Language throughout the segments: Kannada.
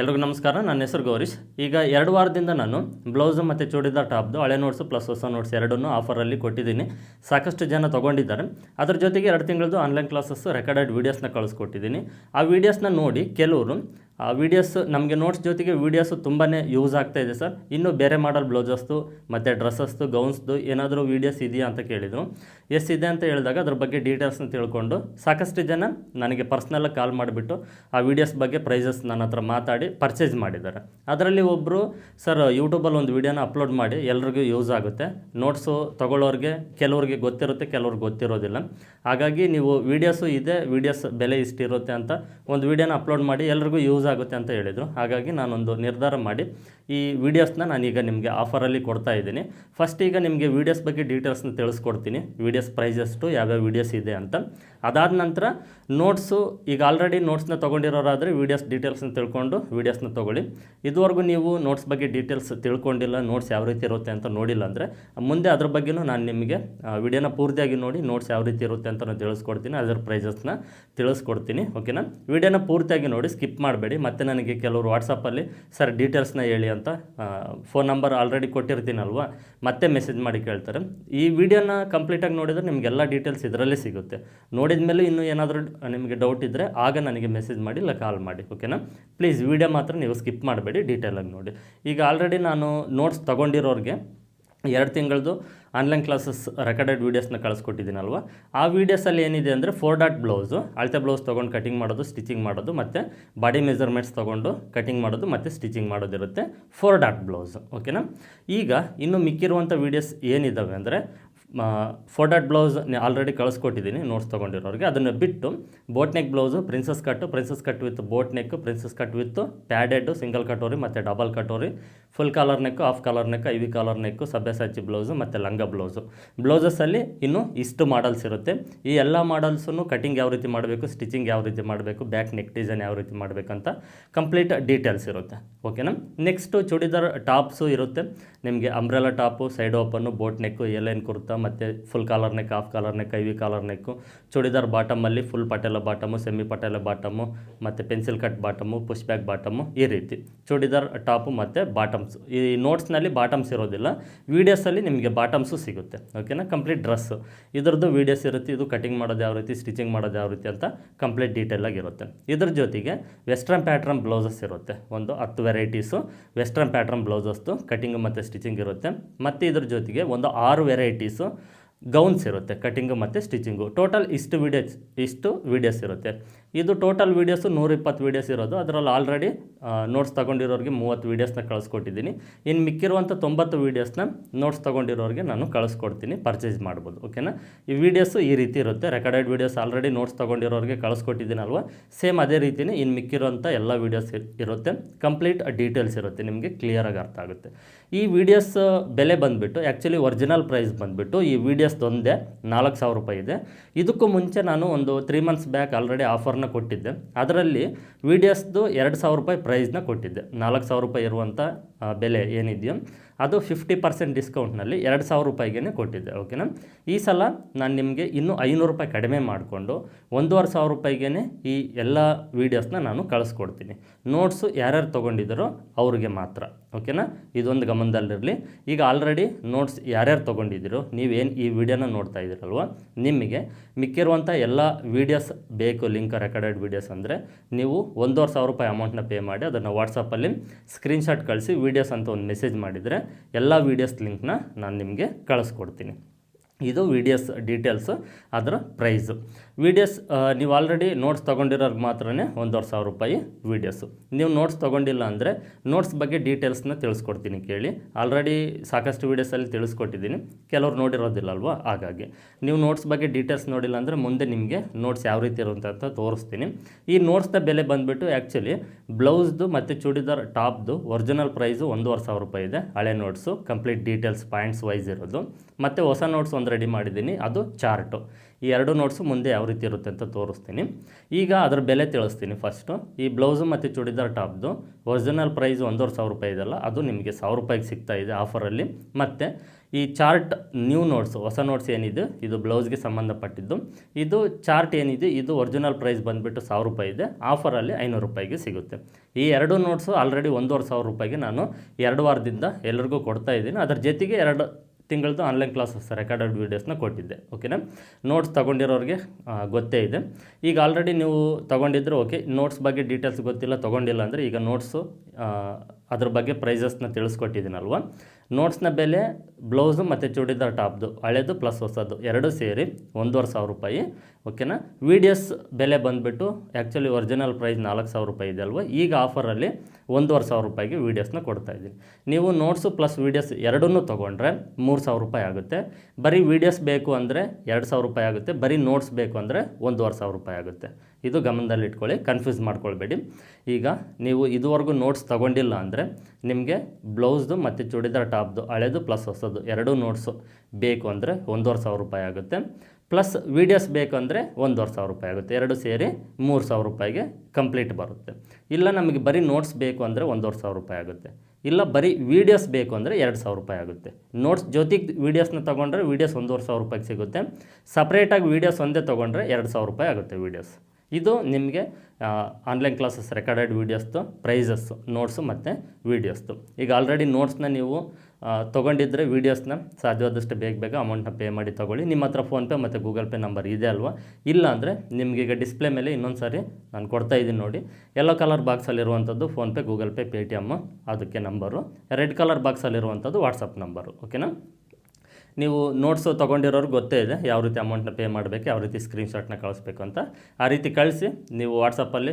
ಎಲ್ರಿಗೂ ನಮಸ್ಕಾರ, ನನ್ನ ಹೆಸರು ಗೌರೀಶ್. ಈಗ ಎರಡು ವಾರದಿಂದ ನಾನು ಬ್ಲೌಸು ಮತ್ತು ಚೂಡಿದಾರ್ ಟಾಪ್ದು ಹಳೆ ನೋಟ್ಸು ಪ್ಲಸ್ ಹೊಸ ನೋಟ್ಸ್ ಎರಡನ್ನೂ ಆಫರಲ್ಲಿ ಕೊಟ್ಟಿದ್ದೀನಿ. ಸಾಕಷ್ಟು ಜನ ತೊಗೊಂಡಿದ್ದಾರೆ. ಅದ್ರ ಜೊತೆಗೆ ಎರಡು ತಿಂಗಳದ್ದು ಆನ್ಲೈನ್ ಕ್ಲಾಸಸ್ಸು ರೆಕಾರ್ಡೆಡ್ ವೀಡಿಯೋಸ್ನ ಕಳಿಸ್ಕೊಟ್ಟಿದ್ದೀನಿ. ಆ ವೀಡಿಯೋಸ್ನ ನೋಡಿ ಕೆಲವರು, ಆ ವೀಡಿಯೋಸ್ ನಮಗೆ ನೋಟ್ಸ್ ಜೊತೆಗೆ ವೀಡಿಯೋಸು ತುಂಬಾ ಯೂಸ್ ಆಗ್ತಾ ಇದೆ ಸರ್. ಇನ್ನೂ ಬೇರೆ ಮಾಡಲ್ ಬ್ಲೌಸಸ್ದು ಮತ್ತು ಡ್ರೆಸ್ಸಸ್ದು ಗೌನ್ಸ್ದು ಏನಾದರೂ ವೀಡಿಯೋಸ್ ಇದೆಯಾ ಅಂತ ಕೇಳಿದರು. ಎಸ್ ಇದೆ ಅಂತ ಹೇಳಿದಾಗ ಅದ್ರ ಬಗ್ಗೆ ಡೀಟೇಲ್ಸ್ನ ತಿಳ್ಕೊಂಡು ಸಾಕಷ್ಟು ಜನ ನನಗೆ ಪರ್ಸ್ನಲ್ಲಾಗಿ ಕಾಲ್ ಮಾಡಿಬಿಟ್ಟು ಆ ವೀಡಿಯೋಸ್ ಬಗ್ಗೆ ಪ್ರೈಸಸ್ ನನ್ನ ಹತ್ರ ಮಾತಾಡಿ ಪರ್ಚೇಸ್ ಮಾಡಿದ್ದಾರೆ. ಅದರಲ್ಲಿ ಒಬ್ಬರು ಸರ್ ಯೂಟ್ಯೂಬಲ್ಲಿ ಒಂದು ವೀಡಿಯೋನ ಅಪ್ಲೋಡ್ ಮಾಡಿ, ಎಲ್ರಿಗೂ ಯೂಸ್ ಆಗುತ್ತೆ. ನೋಟ್ಸು ತಗೊಳ್ಳೋರಿಗೆ ಕೆಲವ್ರಿಗೆ ಗೊತ್ತಿರುತ್ತೆ, ಕೆಲವ್ರಿಗೆ ಗೊತ್ತಿರೋದಿಲ್ಲ. ಹಾಗಾಗಿ ನೀವು ವೀಡಿಯೋಸು ಇದೆ ವೀಡಿಯೋಸ್ ಬೆಲೆ ಇಷ್ಟಿರುತ್ತೆ ಅಂತ ಒಂದು ವೀಡಿಯೋನ ಅಪ್ಲೋಡ್ ಮಾಡಿ, ಎಲ್ರಿಗೂ ಯೂಸ್ ಆಗುತ್ತೆ ಅಂತ ಹೇಳಿದರು. ಹಾಗಾಗಿ ನಾನೊಂದು ನಿರ್ಧಾರ ಮಾಡಿ ಈ ವೀಡಿಯೋಸ್ನ ನಾನೀಗ ನಿಮಗೆ ಆಫರಲ್ಲಿ ಕೊಡ್ತಾ ಇದ್ದೀನಿ. ಫಸ್ಟ್ ಈಗ ನಿಮಗೆ ವೀಡಿಯೋಸ್ ಬಗ್ಗೆ ಡೀಟೇಲ್ಸ್ನ ತಿಳಿಸ್ಕೊಡ್ತೀನಿ. ವೀಡಿಯೋಸ್ ಪ್ರೈಸ್ ಎಷ್ಟು ಯಾವ್ಯಾವ ವೀಡಿಯೋಸ್ ಇದೆ ಅಂತ. ಅದಾದ ನಂತರ ನೋಟ್ಸು ಈಗ ಆಲ್ರೆಡಿ ನೋಟ್ಸ್ನ ತೊಗೊಂಡಿರೋರಾದರೆ ವೀಡಿಯೋಸ್ ಡೀಟೇಲ್ಸ್ನ ತಿಳ್ಕೊಂಡು ವೀಡಿಯೋಸ್ನ ತೊಗೊಳ್ಳಿ. ಇದುವರೆಗೂ ನೀವು ನೋಟ್ಸ್ ಬಗ್ಗೆ ಡೀಟೇಲ್ಸ್ ತಿಳ್ಕೊಂಡಿಲ್ಲ ನೋಟ್ಸ್ ಯಾವ ರೀತಿ ಇರುತ್ತೆ ಅಂತ ನೋಡಿಲ್ಲ ಅಂದರೆ, ಮುಂದೆ ಅದ್ರ ಬಗ್ಗೆಯೂ ನಾನು ನಿಮಗೆ ವಿಡಿಯೋನ ಪೂರ್ತಿಯಾಗಿ ನೋಡಿ ನೋಟ್ಸ್ ಯಾವ ರೀತಿ ಇರುತ್ತೆ ಅಂತ ನಾನು ತಿಳಿಸ್ಕೊಡ್ತೀನಿ, ಅದರ ಪ್ರೈಸಸ್ನ ತಿಳಿಸ್ಕೊಡ್ತೀನಿ ಓಕೆನಾ ವಿಡಿಯೋನ ಪೂರ್ತಿಯಾಗಿ ನೋಡಿ ಸ್ಕಿಪ್ ಮಾಡಬೇಡಿ. ಮತ್ತೆ ನನಗೆ ಕೆಲವರು ವಾಟ್ಸಪ್ಪಲ್ಲಿ ಸರ್ ಡೀಟೇಲ್ಸ್ನ ಹೇಳಿ ಅಂತ ಫೋನ್ ನಂಬರ್ ಆಲ್ರೆಡಿ ಕೊಟ್ಟಿರ್ತೀನಲ್ವಾ? ಮತ್ತೆ ಮೆಸೇಜ್ ಮಾಡಿ ಕೇಳ್ತಾರೆ. ಈ ವಿಡಿಯೋನ ಕಂಪ್ಲೀಟಾಗಿ ನೋಡಿದರೆ ನಿಮಗೆಲ್ಲ ಡೀಟೇಲ್ಸ್ ಇದರಲ್ಲೇ ಸಿಗುತ್ತೆ. ನೋಡಿದ ಮೇಲೆ ಇನ್ನೂ ಏನಾದರೂ ನಿಮಗೆ ಡೌಟ್ ಇದ್ದರೆ ಆಗ ನನಗೆ ಮೆಸೇಜ್ ಮಾಡಿ ಇಲ್ಲ ಕಾಲ್ ಮಾಡಿ ಓಕೆನಾ ಪ್ಲೀಸ್ ವಿಡಿಯೋ ಮಾತ್ರ ನೀವು ಸ್ಕಿಪ್ ಮಾಡಬೇಡಿ ಡೀಟೇಲಾಗಿ ನೋಡಿ. ಈಗ ಆಲ್ರೆಡಿ ನಾನು ನೋಟ್ಸ್ ತೊಗೊಂಡಿರೋರಿಗೆ ಎರಡು ತಿಂಗಳದು ಆನ್ಲೈನ್ ಕ್ಲಾಸಸ್ ರೆಕಾರ್ಡೆಡ್ ವೀಡಿಯೋಸ್ನ ಕಳಿಸ್ಕೊಟ್ಟಿದ್ದೀನಲ್ವ? ಆ ವೀಡಿಯೋಸಲ್ಲಿ ಏನಿದೆ ಅಂದರೆ ಫೋರ್ ಡಾಟ್ ಬ್ಲೌಸು ಅಳತೆ ಬ್ಲೌಸ್ ತೊಗೊಂಡು ಕಟಿಂಗ್ ಮಾಡೋದು ಸ್ಟಿಚಿಂಗ್ ಮಾಡೋದು, ಮತ್ತು ಬಾಡಿ ಮೆಜರ್ಮೆಂಟ್ಸ್ ತೊಗೊಂಡು ಕಟಿಂಗ್ ಮಾಡೋದು, ಮತ್ತು ಸ್ಟಿಚಿಂಗ್ ಮಾಡೋದಿರುತ್ತೆ ಫೋರ್ ಡಾಟ್ ಬ್ಲೌಸು ಓಕೆನಾ ಈಗ ಇನ್ನು ಮಿಕ್ಕಿರುವಂಥ ವೀಡಿಯೋಸ್ ಏನಿದ್ದಾವೆ ಅಂದರೆ ಫೋರ್ ಡಾಟ್ ಬ್ಲೌಸ್ ಆಲ್ರೆಡಿ ಕಳಿಸ್ಕೊಟ್ಟಿದ್ದೀನಿ ನೋಟ್ಸ್ ತೊಗೊಂಡಿರೋರಿಗೆ. ಅದನ್ನು ಬಿಟ್ಟು boat neck blouse princess cut princess cut with boat neck princess cut with padded single katori ಮತ್ತು double katori full collar neck half collar neck ivy collar collar neck Sabyasachi blouse ಮತ್ತು ಲಂಗ ಬ್ಲೌಸು ಬ್ಲೌಸಸ್ಸಲ್ಲಿ ಇನ್ನು ಇಷ್ಟು ಮಾಡಲ್ಸ್ ಇರುತ್ತೆ. ಈ ಎಲ್ಲ ಮಾಡಲ್ಸನ್ನು ಕಟಿಂಗ್ ಯಾವ ರೀತಿ ಮಾಡಬೇಕು ಸ್ಟಿಚಿಂಗ್ ಯಾವ ರೀತಿ ಮಾಡಬೇಕು ಬ್ಯಾಕ್ ನೆಕ್ ಡಿಸೈನ್ ಯಾವ ರೀತಿ ಮಾಡಬೇಕಂತ ಕಂಪ್ಲೀಟ್ ಡೀಟೇಲ್ಸ್ ಇರುತ್ತೆ. ಓಕೆನಾ ನೆಕ್ಸ್ಟು ಚೂಡಿದಾರ್ ಟಾಪ್ಸು ಇರುತ್ತೆ. ನಿಮಗೆ umbrella top side open boat neck A line kurta ಮತ್ತು full collar neck half collar neck ivy collar neck churidar ಬಾಟಮಲ್ಲಿ full Patiala bottom semi Patiala bottom ಮತ್ತು pencil cut bottom push back bottom ಈ ರೀತಿ. ಚೂಡಿದಾರ್ ಟಾಪು ಮತ್ತು ಬಾಟಮ್ಸ್ ಈ ನೋಟ್ಸ್ನಲ್ಲಿ ಬಾಟಮ್ಸ್ ಇರೋದಿಲ್ಲ. ವೀಡಿಯೋಸಲ್ಲಿ ನಿಮಗೆ ಬಾಟಮ್ಸು ಸಿಗುತ್ತೆ. ಓಕೆನಾ ಕಂಪ್ಲೀಟ್ ಡ್ರೆಸ್ಸು ಇದರದ್ದು ವೀಡಿಯೋಸ್ ಇರುತ್ತೆ. ಇದು ಕಟಿಂಗ್ ಮಾಡೋದು ಯಾವ ರೀತಿ ಸ್ಟಿಚಿಂಗ್ ಮಾಡೋದು ಯಾವ ರೀತಿ ಅಂತ ಕಂಪ್ಲೀಟ್ ಡೀಟೇಲಾಗಿ ಇರುತ್ತೆ. ಇದ್ರ ಜೊತೆಗೆ ವೆಸ್ಟ್ರನ್ ಪ್ಯಾಟ್ರನ್ ಬ್ಲೌಸಸ್ ಇರುತ್ತೆ. ಒಂದು ಹತ್ತು ವೆರೈಟೀಸು ವೆಸ್ಟ್ರನ್ ಪ್ಯಾಟ್ರನ್ ಬ್ಲೌಸಸ್ದು ಕಟಿಂಗ್ ಮತ್ತು ಸ್ಟಿಚಿಂಗ್ ಇರುತ್ತೆ. ಮತ್ತು ಇದ್ರ ಜೊತೆಗೆ ಒಂದು ಆರು ವೆರೈಟೀಸು ಗೌನ್ಸ್ ಇರುತ್ತೆ ಕಟಿಂಗು ಮತ್ತು ಸ್ಟಿಚಿಂಗು ಟೋಟಲ್ ಇಷ್ಟು ವೀಡಿಯೋಸ್ ಇಷ್ಟು ವೀಡಿಯೋಸ್ ಇರುತ್ತೆ. ಇದು ಟೋಟಲ್ ವೀಡಿಯೋಸು ನೂರಿಪ್ಪತ್ತು ವೀಡಿಯೋಸ್ ಇರೋದು. ಅದರಲ್ಲಿ ಆಲ್ರೆಡಿ ನೋಟ್ಸ್ ತೊಗೊಂಡಿರೋರಿಗೆ ಮೂವತ್ತು ವೀಡಿಯೋಸ್ನ ಕಳಿಸ್ಕೊಟ್ಟಿದ್ದೀನಿ. ಇನ್ನು ಮಿಕ್ಕಿರುವಂಥ ತೊಂಬತ್ತು ವೀಡಿಯೋಸ್ನ ನೋಟ್ಸ್ ತೊಗೊಂಡಿರೋರಿಗೆ ನಾನು ಕಳಿಸ್ಕೊಡ್ತೀನಿ ಪರ್ಚೇಸ್ ಮಾಡ್ಬೋದು ಓಕೆನಾ ಈ ವೀಡಿಯೋಸು ಈ ರೀತಿ ಇರುತ್ತೆ. ರೆಕಾರ್ಡೆಡ್ ವೀಡಿಯೋಸ್ ಆಲ್ರೆಡಿ ನೋಟ್ಸ್ ತೊಗೊಂಡಿರೋರಿಗೆ ಕಳಿಸ್ಕೊಟ್ಟಿದ್ದೀನಲ್ವ? ಸೇಮ್ ಅದೇ ರೀತಿಯೇ ಇನ್ನು ಮಿಕ್ಕಿರೋಂಥ ಎಲ್ಲ ವೀಡಿಯೋಸ್ ಇರುತ್ತೆ. ಕಂಪ್ಲೀಟ್ ಡೀಟೇಲ್ಸ್ ಇರುತ್ತೆ, ನಿಮಗೆ ಕ್ಲಿಯರಾಗಿ ಅರ್ಥ ಆಗುತ್ತೆ. ಈ ವಿಡಿಯೋಸ್ ಬೆಲೆ ಬಂದುಬಿಟ್ಟು ಆ್ಯಕ್ಚುಲಿ ಒರಿಜಿನಲ್ ಪ್ರೈಸ್ ಬಂದುಬಿಟ್ಟು, ಈ ಒಂದೇ ನಾಲ್ಕು ಸಾವಿರ ರೂಪಾಯಿ ಇದೆ. ಇದಕ್ಕೂ ಮುಂಚೆ ನಾನು ಒಂದು ತ್ರೀ ಮಂತ್ಸ್ ಬ್ಯಾಕ್ ಆಲ್ರೆಡಿ ಆಫರ್ನ ಕೊಟ್ಟಿದ್ದೆ. ಅದರಲ್ಲಿ ವಿಡಿಯೋಸ್ದು ಎರಡು ಸಾವಿರ ರೂಪಾಯಿ ಪ್ರೈಸ್ನ ಕೊಟ್ಟಿದ್ದೆ. ನಾಲ್ಕು ಸಾವಿರ ರೂಪಾಯಿ ಇರುವಂಥ ಬೆಲೆ ಏನಿದೆಯೋ, ಅದು ಫಿಫ್ಟಿ ಪರ್ಸೆಂಟ್ ಡಿಸ್ಕೌಂಟ್ನಲ್ಲಿ ಎರಡು ಸಾವಿರ ರೂಪಾಯಿಗೇ ಕೊಟ್ಟಿದ್ದೆ ಓಕೆನಾ ಈ ಸಲ ನಾನು ನಿಮಗೆ ಇನ್ನೂ ಐನೂರು ರೂಪಾಯಿ ಕಡಿಮೆ ಮಾಡಿಕೊಂಡು, ಒಂದೂವರೆ ಸಾವಿರ ರೂಪಾಯಿಗೇ ಈ ಎಲ್ಲ ವೀಡಿಯೋಸ್ನ ನಾನು ಕಳಿಸ್ಕೊಡ್ತೀನಿ. ನೋಟ್ಸು ಯಾರ್ಯಾರು ತೊಗೊಂಡಿದ್ದಾರೋ ಅವ್ರಿಗೆ ಮಾತ್ರ. ಓಕೆನಾ? ಇದೊಂದು ಗಮನದಲ್ಲಿರಲಿ. ಈಗ ಆಲ್ರೆಡಿ ನೋಟ್ಸ್ ಯಾರ್ಯಾರು ತೊಗೊಂಡಿದ್ದೀರೋ, ನೀವೇನು ಈ ವಿಡಿಯೋನ ನೋಡ್ತಾ ಇದ್ದೀರಲ್ವ ನಿಮಗೆ ಮಿಕ್ಕಿರುವಂಥ ಎಲ್ಲ ವೀಡಿಯೋಸ್ ಬೇಕು ಲಿಂಕ್ ರೆಕಾರ್ಡೆಡ್ ವೀಡಿಯೋಸ್ ಅಂದರೆ, ನೀವು ಒಂದೂವರೆ ಸಾವಿರ ರೂಪಾಯಿ ಅಮೌಂಟ್ನ ಪೇ ಮಾಡಿ ಅದನ್ನು ವಾಟ್ಸಪ್ಪಲ್ಲಿ ಸ್ಕ್ರೀನ್ಶಾಟ್ ಕಳಿಸಿ ವೀಡಿಯೋಸ್ ಅಂತ ಒಂದು ಮೆಸೇಜ್ ಮಾಡಿದರೆ, ಎಲ್ಲ ವೀಡಿಯೋಸ್ ಲಿಂಕ್ನ ನಾನು ನಿಮಗೆ ಕಳಿಸ್ಕೊಡ್ತೀನಿ. ಇದು ವೀಡಿಯೋಸ್ ಡೀಟೇಲ್ಸು ಅದರ ಪ್ರೈಸು ಎಸ್ ನೀವು ಆಲ್ರೆಡಿ ನೋಟ್ಸ್ ತೊಗೊಂಡಿರೋರ್ಗೆ ಮಾತ್ರನೇ ಒಂದೂವರೆ ಸಾವಿರ ರೂಪಾಯಿ ವೀಡಿಯೋಸು ನೀವು ನೋಟ್ಸ್ ತೊಗೊಂಡಿಲ್ಲ ಅಂದರೆ ನೋಟ್ಸ್ ಬಗ್ಗೆ ಡೀಟೇಲ್ಸ್ನ ತಿಳಿಸ್ಕೊಡ್ತೀನಿ ಕೇಳಿ. ಆಲ್ರೆಡಿ ಸಾಕಷ್ಟು ವೀಡಿಯೋಸಲ್ಲಿ ತಿಳಿಸ್ಕೊಟ್ಟಿದ್ದೀನಿ. ಕೆಲವ್ರು ನೋಡಿರೋದಿಲ್ಲ ಅಲ್ವಾ ಹಾಗಾಗಿ. ನೀವು ನೋಟ್ಸ್ ಬಗ್ಗೆ ಡೀಟೇಲ್ಸ್ ನೋಡಿಲ್ಲ ಅಂದರೆ ಮುಂದೆ ನಿಮಗೆ ನೋಟ್ಸ್ ಯಾವ ರೀತಿ ಇರುವಂಥ ಅಂತ ತೋರಿಸ್ತೀನಿ. ಈ ನೋಟ್ಸ್ನ ಬೆಲೆ ಬಂದುಬಿಟ್ಟು ಆ್ಯಕ್ಚುಲಿ ಬ್ಲೌಸ್ದು ಮತ್ತು ಚೂಡಿದಾರ್ ಟಾಪ್ದು ಒರಿಜಿನಲ್ ಪ್ರೈಸು ಒಂದೂವರೆ ಸಾವಿರ ರೂಪಾಯಿ ಇದೆ. ಹಳೆ notes complete details points wise ಇರೋದು. ಮತ್ತು ಹೊಸ ನೋಟ್ಸ್ ಒಂದು ರೆಡಿ ಮಾಡಿದ್ದೀನಿ, ಅದು ಚಾರ್ಟು ಈ ಎರಡು ನೋಟ್ಸು ಮುಂದೆ ಯಾವ ರೀತಿ ಇರುತ್ತೆ ಅಂತ ತೋರಿಸ್ತೀನಿ. ಈಗ ಅದರ ಬೆಲೆ ತಿಳಿಸ್ತೀನಿ ಫಸ್ಟು ಈ ಬ್ಲೌಸು ಮತ್ತು ಚೂಡಿದಾರ್ ಟಾಪ್ದು ಒರಿಜಿನಲ್ ಪ್ರೈಸ್ ಒಂದೂವರೆ ಸಾವಿರ ರೂಪಾಯಿ ಇದೆಲ್ಲ ಅದು ನಿಮಗೆ ಸಾವಿರ ರೂಪಾಯಿಗೆ ಸಿಗ್ತಾ ಇದೆ ಆಫರಲ್ಲಿ ಮತ್ತು ಈ ಚಾರ್ಟ್ ನ್ಯೂ ನೋಟ್ಸ್ ಹೊಸ ನೋಟ್ಸ್ ಏನಿದೆ, ಇದು ಬ್ಲೌಸ್ಗೆ ಸಂಬಂಧಪಟ್ಟಿದ್ದು. ಇದು ಚಾರ್ಟ್ ಏನಿದೆ, ಇದು ಒರಿಜಿನಲ್ ಪ್ರೈಸ್ ಬಂದುಬಿಟ್ಟು ಸಾವಿರ ರೂಪಾಯಿ ಇದೆ ಆಫರಲ್ಲಿ ಐನೂರು ರೂಪಾಯಿಗೆ ಸಿಗುತ್ತೆ. ಈ ಎರಡು ನೋಟ್ಸು ಆಲ್ರೆಡಿ ಒಂದೂವರೆ ಸಾವಿರ ರೂಪಾಯಿಗೆ ನಾನು ಎರಡು ವಾರದಿಂದ ಎಲ್ಲರಿಗೂ ಕೊಡ್ತಾ ಇದ್ದೀನಿ. ಅದರ ಜೊತೆಗೆ ಎರಡು ತಿಂಗಳದ್ದು ಆನ್ಲೈನ್ ಕ್ಲಾಸಸ್ ರೆಕಾರ್ಡೆಡ್ ವೀಡಿಯೋಸ್ನ ಕೊಟ್ಟಿದ್ದೆ ಓಕೆನಾ ನೋಟ್ಸ್ ತೊಗೊಂಡಿರೋರಿಗೆ ಗೊತ್ತೇ ಇದೆ. ಈಗ ಆಲ್ರೆಡಿ ನೀವು ತೊಗೊಂಡಿದ್ರೆ ಓಕೆ ನೋಟ್ಸ್ ಬಗ್ಗೆ ಡೀಟೇಲ್ಸ್ ಗೊತ್ತಿಲ್ಲ, ತೊಗೊಂಡಿಲ್ಲ ಅಂದರೆ ಈಗ ನೋಟ್ಸು ಅದ್ರ ಬಗ್ಗೆ ಪ್ರೈಸಸ್ನ ತಿಳಿಸ್ಕೊಟ್ಟಿದ್ದೀನಲ್ವ? ನೋಟ್ಸ್ನ ಬೆಲೆ ಬ್ಲೌಸು ಮತ್ತು ಚೂಡಿದಾರ್ ಟಾಪ್ದು ಹಳೇದು ಪ್ಲಸ್ ಹೊಸದು, ಎರಡು ಸೇರಿ ಒಂದೂವರೆ ಸಾವಿರ ರೂಪಾಯಿ. ಓಕೆನಾ ವಿಡಿಯೋಸ್ ಬೆಲೆ ಬಂದುಬಿಟ್ಟು ಆ್ಯಕ್ಚುಲಿ ಒರಿಜಿನಲ್ ಪ್ರೈಸ್ ನಾಲ್ಕು ಸಾವಿರ ರೂಪಾಯಿ ಇದೆ ಅಲ್ವ? ಈಗ ಆಫರಲ್ಲಿ ಒಂದೂವರೆ ಸಾವಿರ ರೂಪಾಯಿಗೆ ವೀಡಿಯೋಸ್ನ ಕೊಡ್ತಾ ಇದ್ದೀನಿ. ನೀವು ನೋಟ್ಸು ಪ್ಲಸ್ ವೀಡಿಯೋಸ್ ಎರಡನ್ನೂ ತೊಗೊಂಡ್ರೆ ಮೂರು ಸಾವಿರ ರೂಪಾಯಿ ಆಗುತ್ತೆ. ಬರೀ ವೀಡಿಯೋಸ್ ಬೇಕು ಅಂದರೆ ಎರಡು ಸಾವಿರ ರೂಪಾಯಿ ಆಗುತ್ತೆ, ಬರೀ ನೋಟ್ಸ್ ಬೇಕು ಅಂದರೆ ಒಂದೂವರೆ ಸಾವಿರ ರೂಪಾಯಿ ಆಗುತ್ತೆ. ಇದು ಗಮನದಲ್ಲಿಟ್ಕೊಳ್ಳಿ ಕನ್ಫ್ಯೂಸ್ ಮಾಡ್ಕೊಳ್ಬೇಡಿ. ಈಗ ನೀವು ಇದುವರೆಗೂ ನೋಟ್ಸ್ ತೊಗೊಂಡಿಲ್ಲ ಅಂದರೆ ನಿಮಗೆ ಬ್ಲೌಸ್ದು ಮತ್ತು ಚೂಡಿದಾರ್ ಟಾಪ್ದು ಹಳೆದು ಪ್ಲಸ್ ಹೊಸದು ಎರಡೂ ನೋಟ್ಸು ಬೇಕು ಅಂದರೆ ಒಂದೂವರೆ ಸಾವಿರ ರೂಪಾಯಿ ಆಗುತ್ತೆ. ಪ್ಲಸ್ ವೀಡಿಯೋಸ್ ಬೇಕು ಅಂದರೆ ಒಂದೂವರೆ ಸಾವಿರ ರೂಪಾಯಿ ಆಗುತ್ತೆ. ಎರಡು ಸೇರಿ ಮೂರು ಸಾವಿರ ರೂಪಾಯಿಗೆ ಕಂಪ್ಲೀಟ್ ಬರುತ್ತೆ. ಇಲ್ಲ ನಮಗೆ ಬರೀ ನೋಟ್ಸ್ ಬೇಕು ಅಂದರೆ ಒಂದೂವರೆ ಸಾವಿರ ರೂಪಾಯಿ ಆಗುತ್ತೆ. ಇಲ್ಲ ಬರೀ ವೀಡಿಯೋಸ್ ಬೇಕು ಅಂದರೆ ಎರಡು ಸಾವಿರ ರೂಪಾಯಿ ಆಗುತ್ತೆ. ನೋಟ್ಸ್ ಜೊತೆಗೆ ವೀಡಿಯೋಸ್ನ ತೊಗೊಂಡ್ರೆ ವೀಡಿಯೋಸ್ ಒಂದೂವರೆ ಸಾವಿರ ರೂಪಾಯಿಗೆ ಸಿಗುತ್ತೆ. ಸಪ್ರೇಟಾಗಿ ವೀಡಿಯೋಸ್ ಒಂದೇ ತೊಗೊಂಡ್ರೆ ಎರಡು ಸಾವಿರ ರೂಪಾಯಿ ಆಗುತ್ತೆ ವೀಡಿಯೋಸ್ ಇದು ನಿಮಗೆ ಆನ್ಲೈನ್ ಕ್ಲಾಸಸ್ ರೆಕಾರ್ಡೆಡ್ ವೀಡಿಯೋಸ್ದು ಪ್ರೈಸಸ್ಸು ನೋಟ್ಸು ಮತ್ತು ವೀಡಿಯೋಸ್ದು ಈಗ ಆಲ್ರೆಡಿ ನೋಟ್ಸ್ನ ನೀವು ತೊಗೊಂಡಿದ್ದರೆ ವೀಡಿಯೋಸ್ನ ಸಾಧ್ಯವಾದಷ್ಟು ಬೇಗ ಬೇಗ ಅಮೌಂಟ್ನ ಪೇ ಮಾಡಿ ತೊಗೊಳ್ಳಿ. ನಿಮ್ಮ ಹತ್ರ ಫೋನ್ಪೇ ಮತ್ತು ಗೂಗಲ್ ಪೇ ನಂಬರ್ ಇದೆ ಅಲ್ವಾ? ಇಲ್ಲ ಅಂದರೆ ನಿಮಗೆ ಈಗ ಡಿಸ್ಪ್ಲೇ ಮೇಲೆ ಇನ್ನೊಂದು ಸಾರಿ ನಾನು ಕೊಡ್ತಾ ಇದ್ದೀನಿ ನೋಡಿ. ಯೆಲ್ಲೋ ಕಲರ್ ಬಾಕ್ಸಲ್ಲಿರುವಂಥದ್ದು PhonePe Google Pay Paytm ಅದಕ್ಕೆ ನಂಬರು ರೆಡ್ ಕಲರ್ ಬಾಕ್ಸಲ್ಲಿರುವಂಥದ್ದು ವಾಟ್ಸಪ್ ನಂಬರು ಓಕೆನಾ ನೀವು ನೋಟ್ಸು ತೊಗೊಂಡಿರೋರು ಗೊತ್ತೇ ಇದೆ ಯಾವ ರೀತಿ ಅಮೌಂಟ್ನ ಪೇ ಮಾಡಬೇಕು, ಯಾವ ರೀತಿ ಸ್ಕ್ರೀನ್ಶಾಟ್ನ ಕಳಿಸ್ಬೇಕು ಅಂತ. ಆ ರೀತಿ ಕಳಿಸಿ, ನೀವು ವಾಟ್ಸಪ್ಪಲ್ಲಿ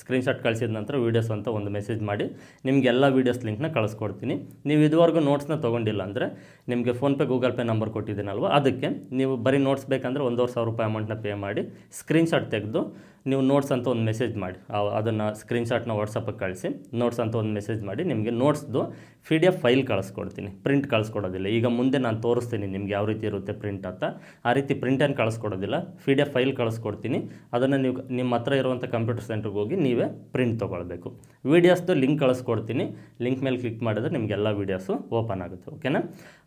ಸ್ಕ್ರೀನ್ಶಾಟ್ ಕಳಿಸಿದ ನಂತರ ವೀಡಿಯೋಸ್ ಅಂತ ಒಂದು ಮೆಸೇಜ್ ಮಾಡಿ, ನಿಮ್ಗೆ ಎಲ್ಲ ವೀಡಿಯೋಸ್ ಲಿಂಕ್ನ ಕಳಿಸ್ಕೊಡ್ತೀನಿ. ನೀವು ಇದುವರೆಗೂ ನೋಟ್ಸ್ನ ತೊಗೊಂಡಿಲ್ಲ ಅಂದರೆ ನಿಮಗೆ ಫೋನ್ಪೇ ಗೂಗಲ್ ಪೇ ನಂಬರ್ ಕೊಟ್ಟಿದ್ದೀನಲ್ವ, ಅದಕ್ಕೆ ನೀವು ಬರೀ ನೋಟ್ಸ್ ಬೇಕಂದರೆ ಒಂದೂವರೆ ಸಾವಿರ ರೂಪಾಯಿ ಅಮೌಂಟ್ನ ಪೇ ಮಾಡಿ ಸ್ಕ್ರೀನ್ಶಾಟ್ ತೆಗೆದು ನೀವು ನೋಟ್ಸ್ ಅಂತ ಒಂದು ಮೆಸೇಜ್ ಮಾಡಿ. ಅದನ್ನು ಸ್ಕ್ರೀನ್ಶಾಟ್ನ ವಾಟ್ಸಪ್ಪಿಗೆ ಕಳಿಸಿ. ನೋಟ್ಸ್ ಅಂತ ಒಂದು ಮೆಸೇಜ್ ಮಾಡಿ ನಿಮಗೆ ನೋಟ್ಸ್ದು ಪಿ ಡಿ ಎಫ್ ಫೈಲ್ ಕಳಿಸ್ಕೊಡ್ತೀನಿ. ಪ್ರಿಂಟ್ ಕಳಿಸ್ಕೊಡೋದಿಲ್ಲ. ಈಗ ಮುಂದೆ ನಾನು ತೋರಿಸ್ತೀನಿ ನಿಮ್ಗೆ ಯಾವ ರೀತಿ ಇರುತ್ತೆ ಪ್ರಿಂಟ್ ಅಂತ. ಆ ರೀತಿ ಪ್ರಿಂಟನ್ನು ಕಳಿಸ್ಕೊಡೋದಿಲ್ಲ. ಪಿ ಡಿ ಎಫ್ ಫೈಲ್ ಕಳಿಸ್ಕೊಡ್ತೀನಿ. ಅದನ್ನು ನೀವು ನಿಮ್ಮ ಹತ್ರ ಇರುವಂಥ ಕಂಪ್ಯೂಟರ್ ಸೆಂಟ್ರಿಗೆ ಹೋಗಿ ನೀವೇ ಪ್ರಿಂಟ್ ತೊಗೊಳ್ಬೇಕು. ವೀಡಿಯೋಸ್ದು ಲಿಂಕ್ ಕಳಿಸ್ಕೊಡ್ತೀನಿ. ಲಿಂಕ್ ಮೇಲೆ ಕ್ಲಿಕ್ ಮಾಡಿದ್ರೆ ನಿಮಗೆಲ್ಲ ವೀಡಿಯೋಸು ಓಪನ್ ಆಗುತ್ತೆ. ಓಕೆನಾ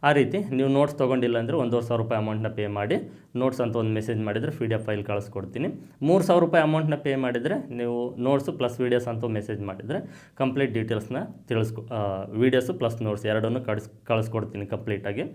ಆ ರೀತಿ ನೀವು ನೋಟ್ಸ್ ತೊಗೊಂಡಿಲ್ಲ ಅಂದರೆ ಒಂದೂವರೆ ಸಾವಿರ ರೂಪಾಯಿ ಅಮೌಂಟ್ನ ಪೇ ಮಾಡಿ ನೋಟ್ಸ್ ಅಂತ ಒಂದು ಮೆಸೇಜ್ ಮಾಡಿದರೆ ಪಿ ಡಿ ಎಫ್ ಫೈಲ್ ಕಳಿಸ್ಕೊಡ್ತೀನಿ. ಮೂರು ಸಾವಿರ ರೂಪಾಯಿ ಅಮೌಂಟ್ನ ಪೇ ಮಾಡಿದರೆ ನೀವು ನೋಟ್ಸು ಪ್ಲಸ್ ವೀಡಿಯೋಸ್ ಅಂತ ಮೆಸೇಜ್ ಮಾಡಿದರೆ ಕಂಪ್ಲೀಟ್ ಡೀಟೇಲ್ಸ್ನ ತಿಳಿಸ್ಕೊ ವೀಡಿಯೋಸು ಪ್ಲಸ್ ನೋಟ್ಸ್ ಎರಡನ್ನೂ ಕಳಿಸ್, ಕಳಿಸ್ಕೊಡ್ತೀನಿ ಕಂಪ್ಲೀಟಾಗಿ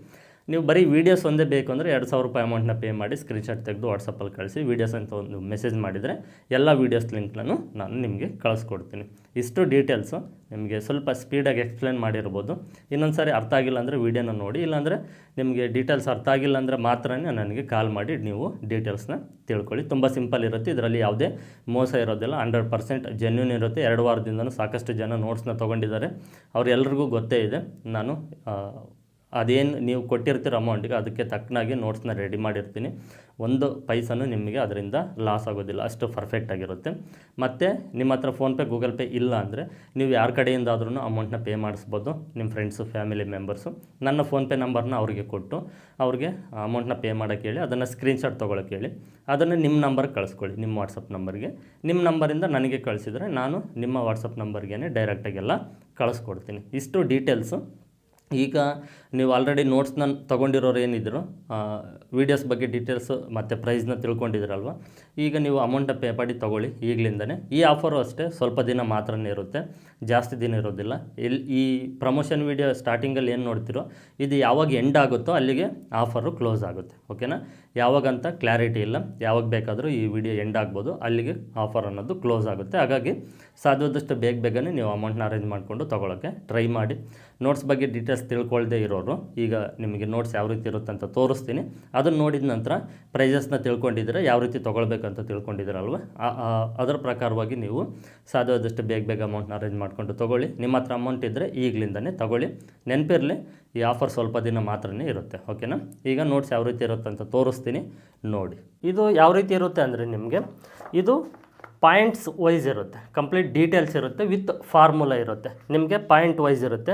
ನೀವು ಬರೀ ವೀಡಿಯೋಸ್ ಒಂದೇ ಬೇಕು ಅಂದರೆ ಎರಡು ಸಾವಿರ ರೂಪಾಯಿ ಅಮೌಂಟ್ನ ಪೇ ಮಾಡಿ ಸ್ಕ್ರೀನ್ಶಾಟ್ ತೆಗೆದು ವಾಟ್ಸಪ್ಪಲ್ಲಿ ಕಳಿಸಿ ವೀಡಿಯೋಸ್ ಅಂತ ಒಂದು ಮೆಸೇಜ್ ಮಾಡಿದರೆ ಎಲ್ಲ ವೀಡಿಯೋಸ್ ಲಿಂಕ್ನೂ ನಾನು ನಿಮಗೆ ಕಳಿಸ್ಕೊಡ್ತೀನಿ. ಇಷ್ಟು ಡೀಟೇಲ್ಸು ನಿಮಗೆ ಸ್ವಲ್ಪ ಸ್ಪೀಡಾಗಿ ಎಕ್ಸ್ಪ್ಲೇನ್ ಮಾಡಿರ್ಬೋದು. ಇನ್ನೊಂದು ಸಾರಿ ಅರ್ಥ ಆಗಿಲ್ಲ ಅಂದರೆ ವೀಡಿಯೋನ ನೋಡಿ, ಇಲ್ಲಾಂದರೆ ನಿಮಗೆ ಡೀಟೇಲ್ಸ್ ಅರ್ಥ ಆಗಿಲ್ಲ ಅಂದರೆ ಮಾತ್ರ ನನಗೆ ಕಾಲ್ ಮಾಡಿ ನೀವು ಡೀಟೇಲ್ಸ್ನ ತಿಳ್ಕೊಳ್ಳಿ. ತುಂಬ ಸಿಂಪಲ್ ಇರುತ್ತೆ. ಇದರಲ್ಲಿ ಯಾವುದೇ ಮೋಸ ಇರೋದಿಲ್ಲ. ಹಂಡ್ರೆಡ್ ಪರ್ಸೆಂಟ್ ಜೆನ್ಯೂನ್ ಇರುತ್ತೆ. ಎರಡು ವಾರದಿಂದನೂ ಸಾಕಷ್ಟು ಜನ ನೋಟ್ಸ್ನ ತೊಗೊಂಡಿದ್ದಾರೆ. ಅವರೆಲ್ಲರಿಗೂ ಗೊತ್ತೇ ಇದೆ. ನಾನು ಅದೇನು ನೀವು ಕೊಟ್ಟಿರ್ತೀರ ಅಮೌಂಟಿಗೆ ಅದಕ್ಕೆ ತಕ್ಕನಾಗಿ ನೋಟ್ಸ್ನ ರೆಡಿ ಮಾಡಿರ್ತೀನಿ. ಒಂದು ಪೈಸನೂ ನಿಮಗೆ ಅದರಿಂದ ಲಾಸ್ ಆಗೋದಿಲ್ಲ, ಅಷ್ಟು ಪರ್ಫೆಕ್ಟ್ ಆಗಿರುತ್ತೆ. ಮತ್ತು ನಿಮ್ಮ ಹತ್ರ ಫೋನ್ಪೇ ಗೂಗಲ್ ಪೇ ಇಲ್ಲ ಅಂದರೆ ನೀವು ಯಾರ ಕಡೆಯಿಂದಾದ್ರೂ ಅಮೌಂಟ್ನ ಪೇ ಮಾಡಿಸ್ಬೋದು ನಿಮ್ಮ ಫ್ರೆಂಡ್ಸು ಫ್ಯಾಮಿಲಿ ಮೆಂಬರ್ಸು ನನ್ನ ಫೋನ್ಪೇ ನಂಬರ್ನ ಅವ್ರಿಗೆ ಕೊಟ್ಟು ಅವ್ರಿಗೆ ಅಮೌಂಟ್ನ ಪೇ ಮಾಡೋಕ್ಕೆ ಹೇಳಿ, ಅದನ್ನು ಸ್ಕ್ರೀನ್ಶಾಟ್ ತೊಗೊಳಕ್ಕೆ ಹೇಳಿ, ಅದನ್ನು ನಿಮ್ಮ ನಂಬರ್ಗೆ ಕಳಿಸ್ಕೊಳ್ಳಿ ನಿಮ್ಮ ವಾಟ್ಸಪ್ ನಂಬರ್ಗೆ ನಿಮ್ಮ ನಂಬರಿಂದ ನನಗೆ ಕಳಿಸಿದರೆ ನಾನು ನಿಮ್ಮ ವಾಟ್ಸಪ್ ನಂಬರ್ಗೆ ಡೈರೆಕ್ಟಾಗೆಲ್ಲ ಕಳಿಸ್ಕೊಡ್ತೀನಿ. ಇಷ್ಟು ಡೀಟೇಲ್ಸು ಈಗ ನೀವು ಆಲ್ರೆಡಿ ನೋಟ್ಸ್ನ ತೊಗೊಂಡಿರೋರು ಏನಿದ್ರು ವೀಡಿಯೋಸ್ ಬಗ್ಗೆ ಡೀಟೇಲ್ಸು ಮತ್ತು ಪ್ರೈಸ್ನ ತಿಳ್ಕೊಂಡಿದ್ರಲ್ವ? ಈಗ ನೀವು ಅಮೌಂಟ ಪೇ ಮಾಡಿ ತೊಗೊಳ್ಳಿ ಈಗಲಿಂದನೇ. ಈ ಆಫರು ಅಷ್ಟೇ, ಸ್ವಲ್ಪ ದಿನ ಮಾತ್ರನೇ ಇರುತ್ತೆ, ಜಾಸ್ತಿ ದಿನ ಇರೋದಿಲ್ಲ. ಇಲ್ಲಿ ಈ ಪ್ರಮೋಷನ್ ವೀಡಿಯೋ ಸ್ಟಾರ್ಟಿಂಗಲ್ಲಿ ಏನು ನೋಡ್ತಿರೋ, ಇದು ಯಾವಾಗ ಎಂಡ್ ಆಗುತ್ತೋ ಅಲ್ಲಿಗೆ ಆಫರು ಕ್ಲೋಸ್ ಆಗುತ್ತೆ ಓಕೆನಾ ಯಾವಾಗಂತ ಕ್ಲಾರಿಟಿ ಇಲ್ಲ. ಯಾವಾಗ ಬೇಕಾದರೂ ಈ ವಿಡಿಯೋ ಎಂಡ್ ಆಗ್ಬೋದು. ಅಲ್ಲಿಗೆ ಆಫರ್ ಅನ್ನೋದು ಕ್ಲೋಸ್ ಆಗುತ್ತೆ. ಹಾಗಾಗಿ ಸಾಧ್ಯವಾದಷ್ಟು ಬೇಗ ಬೇಗನೆ ನೀವು ಅಮೌಂಟ್ನ ಅರೇಂಜ್ ಮಾಡಿಕೊಂಡು ತೊಗೊಳಕ್ಕೆ ಟ್ರೈ ಮಾಡಿ. ನೋಟ್ಸ್ ಬಗ್ಗೆ ಡೀಟೇಲ್ಸ್ ತಿಳ್ಕೊಳ್ದೇ ಇರೋರು, ಈಗ ನಿಮಗೆ ನೋಟ್ಸ್ ಯಾವ ರೀತಿ ಇರುತ್ತೆ ಅಂತ ತೋರಿಸ್ತೀನಿ. ಅದನ್ನು ನೋಡಿದ ನಂತರ ಪ್ರೈಸಸ್ನ ತಿಳ್ಕೊಂಡಿದ್ರೆ ಯಾವ ರೀತಿ ತೊಗೊಳ್ಬೇಕಂತ ತಿಳ್ಕೊಂಡಿದ್ದೀರಲ್ವ? ಅದರ ಪ್ರಕಾರವಾಗಿ ನೀವು ಸಾಧ್ಯವಾದಷ್ಟು ಬೇಗ ಬೇಗ ಅಮೌಂಟ್ನ ಅರೇಂಜ್ ಮಾಡಿಕೊಂಡು ತೊಗೊಳ್ಳಿ. ನಿಮ್ಮ ಹತ್ರ ಅಮೌಂಟ್ ಇದ್ದರೆ ಈಗಲಿಂದನೇ ತೊಗೊಳ್ಳಿ. ನೆನಪಿರಲಿ ಈ ಆಫರ್ ಸ್ವಲ್ಪ ದಿನ ಮಾತ್ರನೇ ಇರುತ್ತೆ ಓಕೆನಾ ಈಗ ನೋಟ್ಸ್ ಯಾವ ರೀತಿ ಇರುತ್ತೆ ಅಂತ ತೋರಿಸ್ತೀನಿ ನೋಡಿ. ಇದು ಯಾವ ರೀತಿ ಇರುತ್ತೆ ಅಂದರೆ ನಿಮಗೆ ಇದು ಪಾಯಿಂಟ್ಸ್ ವೈಸ್ ಇರುತ್ತೆ ಕಂಪ್ಲೀಟ್ ಡೀಟೇಲ್ಸ್ ಇರುತ್ತೆ ವಿತ್ ಫಾರ್ಮುಲಾ ಇರುತ್ತೆ. ನಿಮಗೆ ಪಾಯಿಂಟ್ ವೈಸ್ ಇರುತ್ತೆ.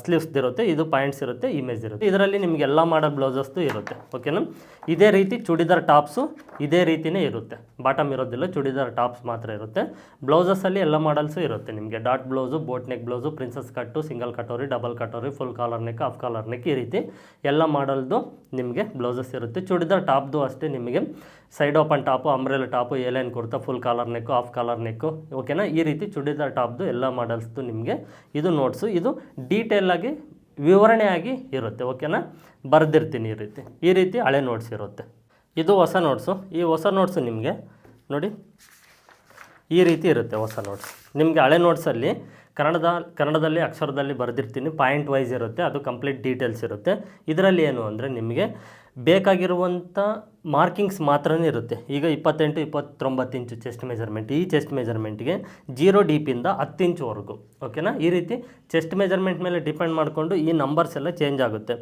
ಸ್ಲೀವ್ಸ್ದು ಇರುತ್ತೆ, ಇದು ಪಾಯಿಂಟ್ಸ್ ಇರುತ್ತೆ ಇಮೇಜ್ ಇರುತ್ತೆ. ಇದರಲ್ಲಿ ನಿಮಗೆ ಎಲ್ಲ ಮಾಡೋ ಬ್ಲೌಸಸ್ದು ಇರುತ್ತೆ ಓಕೆನಾ ಇದೇ ರೀತಿ ಚೂಡಿದಾರ್ ಟಾಪ್ಸು ಇದೇ ರೀತಿಯೇ ಇರುತ್ತೆ. ಬಾಟಮ್ ಇರೋದಿಲ್ಲ, ಚೂಡಿದಾರ್ ಟಾಪ್ಸ್ ಮಾತ್ರ ಇರುತ್ತೆ. ಬ್ಲೌಸಸ್ಸಲ್ಲಿ ಎಲ್ಲ ಮಾಡಲ್ಸು ಇರುತ್ತೆ ನಿಮಗೆ. Dot blouse boat neck blouse princess cut single katori double katori full collar neck half collar neck ಈ ರೀತಿ ಎಲ್ಲ ಮಾಡಲ್ದು ನಿಮಗೆ ಬ್ಲೌಸಸ್ ಇರುತ್ತೆ. ಚೂಡಿದಾರ್ ಟಾಪ್ದು ಅಷ್ಟೇ ನಿಮಗೆ side open top umbrella top, A line kurta full collar neck half collar neck ಓಕೆನಾ ಈ ರೀತಿ ಚುಡಿದಾರ್ ಟಾಪ್ದು ಎಲ್ಲ ಮಾಡಲ್ಸ್ದು ನಿಮಗೆ ಇದು ನೋಟ್ಸು ಇದು ಡೀಟೇಲಾಗಿ ವಿವರಣೆಯಾಗಿ ಇರುತ್ತೆ. ಓಕೆನಾ ಬರೆದಿರ್ತೀನಿ ಈ ರೀತಿ. ಈ ರೀತಿ ಹಳೆ ನೋಟ್ಸ್ ಇರುತ್ತೆ. ಇದು ಹೊಸ ನೋಟ್ಸು ಈ ಹೊಸ ನೋಟ್ಸು ನಿಮಗೆ ನೋಡಿ, ಈ ರೀತಿ ಇರುತ್ತೆ ಹೊಸ ನೋಟ್ಸ್ ನಿಮಗೆ ಹಳೆ ನೋಟ್ಸಲ್ಲಿ ಕನ್ನಡದ, ಕನ್ನಡದಲ್ಲಿ, ಅಕ್ಷರದಲ್ಲಿ ಬರೆದಿರ್ತೀನಿ. ಪಾಯಿಂಟ್ ವೈಸ್ ಇರುತ್ತೆ. ಅದು ಕಂಪ್ಲೀಟ್ ಡೀಟೇಲ್ಸ್ ಇರುತ್ತೆ. ಇದರಲ್ಲಿ ಏನು ಅಂದರೆ ನಿಮಗೆ ಬೇಕಾಗಿರುವಂಥ ಮಾರ್ಕಿಂಗ್ಸ್ ಮಾತ್ರನೇ ಇರುತ್ತೆ. ಈಗ ಇಪ್ಪತ್ತೆಂಟು, ಇಪ್ಪತ್ತೊಂಬತ್ತು ಇಂಚು ಚೆಸ್ಟ್ ಮೆಜರ್ಮೆಂಟ್ ಈ ಚೆಸ್ಟ್ ಮೆಜರ್ಮೆಂಟ್ಗೆ ಜೀರೋ ಡೀಪಿಂದ ಹತ್ತು ಇಂಚುವರೆಗೂ ಓಕೆನಾ ಈ ರೀತಿ ಚೆಸ್ಟ್ ಮೆಜರ್ಮೆಂಟ್ ಮೇಲೆ ಡಿಪೆಂಡ್ ಮಾಡಿಕೊಂಡು ಈ ನಂಬರ್ಸ್ ಎಲ್ಲ ಚೇಂಜ್ ಆಗುತ್ತೆ.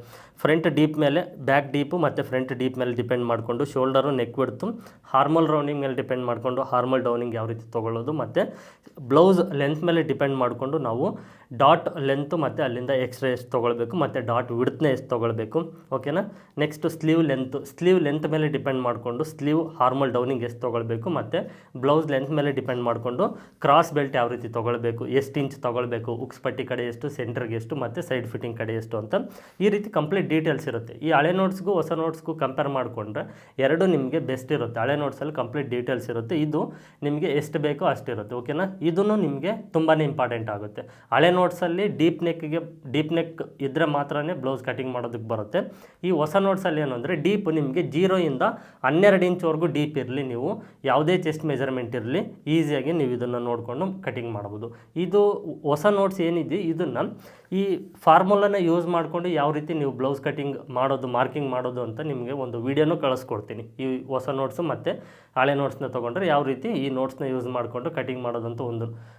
ಫ್ರಂಟ್ ಡೀಪ್ ಮೇಲೆ ಬ್ಯಾಕ್ ಡೀಪು ಮತ್ತು ಫ್ರಂಟ್ ಡೀಪ್ ಮೇಲೆ ಡಿಪೆಂಡ್ ಮಾಡಿಕೊಂಡು shoulder neck width armhole rounding ಮೇಲೆ ಡಿಪೆಂಡ್ ಮಾಡಿಕೊಂಡು ಹಾರ್ಮಲ್ ಡೌನಿಂಗ್ ಯಾವ ರೀತಿ ತೊಗೊಳ್ಳೋದು ಮತ್ತು ಬ್ಲೌಸ್ ಲೆಂತ್ ಮೇಲೆ ಡಿಪೆಂಡ್ ಮಾಡಿಕೊಂಡು ನಾವು ಡಾಟ್ ಲೆಂತು ಮತ್ತು ಅಲ್ಲಿಂದ ಎಕ್ಸ್ಟ್ರಾ ಎಷ್ಟು ತೊಗೊಳ್ಬೇಕು ಮತ್ತು ಡಾಟ್ ವಿಡ್ತ್ನ ಎಷ್ಟು ತೊಗೊಳ್ಬೇಕು, ಓಕೆನಾ? Next sleeve length sleeve length ಮೇಲೆ ಡಿಪೆಂಡ್ ಮಾಡಿಕೊಂಡು ಸ್ಲೀವ್ ಹಾರ್ಮಲ್ ಡೌನಿಂಗ್ ಎಷ್ಟು ತೊಗೊಳ್ಬೇಕು ಮತ್ತು ಬ್ಲೌಸ್ ಲೆಂತ್ ಮೇಲೆ ಡಿಪೆಂಡ್ ಮಾಡಿಕೊಂಡು ಕ್ರಾಸ್ ಬೆಲ್ಟ್ ಯಾವ ರೀತಿ ತೊಗೊಳ್ಬೇಕು, ಎಷ್ಟು ಇಂಚ್ ತೊಗೊಳ್ಬೇಕು, ಉಕ್ಸ್ ಪಟ್ಟಿ ಕಡೆ ಎಷ್ಟು, ಸೆಂಟ್ರಿಗೆ ಎಷ್ಟು ಮತ್ತು ಸೈಡ್ ಫಿಟ್ಟಿಂಗ್ ಕಡೆ ಎಷ್ಟು ಅಂತ ಈ ರೀತಿ ಕಂಪ್ಲೀಟ್ ಡೀಟೇಲ್ಸ್ ಇರುತ್ತೆ. ಈ ಹಳೆ ನೋಟ್ಸ್ಗೂ ಹೊಸ ನೋಟ್ಸ್ಗೂ ಕಂಪೇರ್ ಮಾಡಿಕೊಂಡ್ರೆ ಎರಡು ನಿಮಗೆ ಬೆಸ್ಟ್ ಇರುತ್ತೆ. ಹಳೆ ನೋಟ್ಸಲ್ಲಿ ಕಂಪ್ಲೀಟ್ ಡೀಟೇಲ್ಸ್ ಇರುತ್ತೆ. ಇದು ನಿಮಗೆ ಎಷ್ಟು ಬೇಕೋ ಅಷ್ಟಿರುತ್ತೆ ಓಕೆನಾ? ಇದನ್ನು ನಿಮಗೆ ತುಂಬಾ ಇಂಪಾರ್ಟೆಂಟ್ ಆಗುತ್ತೆ. ಹಳೆ ನೋಟ್ಸಲ್ಲಿ ಡೀಪ್ ನೆಕ್ಗೆ ಡೀಪ್ ನೆಕ್ ಇದ್ದರೆ ಮಾತ್ರನೇ ಬ್ಲೌಸ್ ಕಟಿಂಗ್ ಮಾಡೋದಕ್ಕೆ ಬರುತ್ತೆ. ಈ ಹೊಸ ನೋಟ್ಸಲ್ಲಿ ಏನು ಅಂದರೆ ಡೀಪ್ ನಿಮಗೆ ಜೀರೋಯಿಂದ ಹನ್ನೆರಡು ಇಂಚ್ವರೆಗೂ ಡೀಪ್ ಇರಲಿ ನೀವು. ಯಾವುದೇ ಚೆಸ್ಟ್ ಮೆಜರ್ಮೆಂಟ್ ಇರಲಿ, ಈಸಿಯಾಗಿ ನೀವು ಇದನ್ನು ನೋಡಿಕೊಂಡು ಕಟಿಂಗ್ ಮಾಡ್ಬೋದು. ಇದು ಹೊಸ ನೋಟ್ಸ್ ಏನಿದೆ, ಇದನ್ನು ಈ ಫಾರ್ಮುಲಾನ ಯೂಸ್ ಮಾಡಿಕೊಂಡು ಯಾವ ರೀತಿ ನೀವು ಬ್ಲೌಸ್ ಕಟಿಂಗ್ ಮಾಡೋದು, ಮಾರ್ಕಿಂಗ್ ಮಾಡೋದು ಅಂತ ನಿಮಗೆ ಒಂದು ವೀಡಿಯೋನೂ ಕಳಿಸ್ಕೊಡ್ತೀನಿ. ಈ ಹೊಸ ನೋಟ್ಸು ಮತ್ತು ಹಳೆ ನೋಟ್ಸ್ನ ತೊಗೊಂಡ್ರೆ ಯಾವ ರೀತಿ ಈ ನೋಟ್ಸ್ನ ಯೂಸ್ ಮಾಡಿಕೊಂಡು ಕಟಿಂಗ್ ಮಾಡೋದಂತ ಒಂದು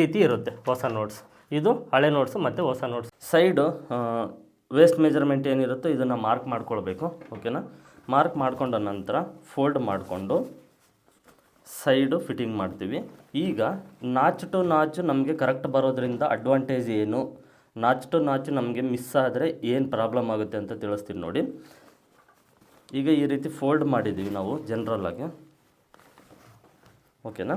ರೀತಿ ಇರುತ್ತೆ ಹೊಸ ನೋಟ್ಸ್ ಇದು ಹಳೆ ನೋಟ್ಸು ಮತ್ತು ಹೊಸ ನೋಟ್ಸ್ ಸೈಡು ವೇಸ್ಟ್ ಮೆಜರ್ಮೆಂಟ್ ಏನಿರುತ್ತೋ ಇದನ್ನು ಮಾರ್ಕ್ ಮಾಡ್ಕೊಳ್ಬೇಕು ಓಕೆನಾ ಮಾರ್ಕ್ ಮಾಡ್ಕೊಂಡ ನಂತರ ಫೋಲ್ಡ್ ಮಾಡಿಕೊಂಡು ಸೈಡು ಫಿಟ್ಟಿಂಗ್ ಮಾಡ್ತೀವಿ. ಈಗ ನಾಚ್ ಟು ನಾಚು ನಮಗೆ ಕರೆಕ್ಟ್ ಬರೋದ್ರಿಂದ ಅಡ್ವಾಂಟೇಜ್ ಏನು? ನಾಚ್ ಟು ನಾಚು ನಮಗೆ ಮಿಸ್ ಆದರೆ ಏನು ಪ್ರಾಬ್ಲಮ್ ಆಗುತ್ತೆ ಅಂತ ತಿಳಿಸ್ತೀನಿ ನೋಡಿ. ಈಗ ಈ ರೀತಿ ಫೋಲ್ಡ್ ಮಾಡಿದ್ದೀವಿ ನಾವು ಜನರಲ್ಲಾಗಿ ಓಕೆನಾ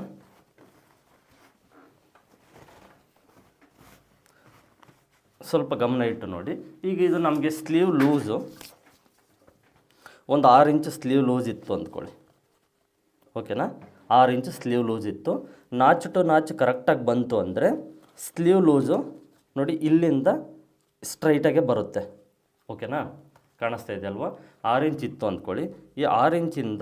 ಸ್ವಲ್ಪ ಗಮನ ಇಟ್ಟು ನೋಡಿ. ಈಗ ಇದು ನಮಗೆ ಸ್ಲೀವ್ ಲೂಸು ಒಂದು ಆರು ಇಂಚು ಸ್ಲೀವ್ ಲೂಸ್ ಇತ್ತು ಅಂದ್ಕೊಳ್ಳಿ. ಓಕೆನಾ ಆರು ಇಂಚು ಸ್ಲೀವ್ ಲೂಸ್ ಇತ್ತು. ನಾಚು ಟು ನಾಚು ಕರೆಕ್ಟಾಗಿ ಬಂತು ಅಂದರೆ ಸ್ಲೀವ್ ಲೂಸು ನೋಡಿ ಇಲ್ಲಿಂದ ಸ್ಟ್ರೈಟಾಗೆ ಬರುತ್ತೆ. ಓಕೆನಾ ಕಾಣಿಸ್ತಾ ಇದೆ ಅಲ್ವಾ? ಆರು ಇಂಚ್ ಇತ್ತು ಅಂದ್ಕೊಳ್ಳಿ. ಈ ಆರು ಇಂಚಿಂದ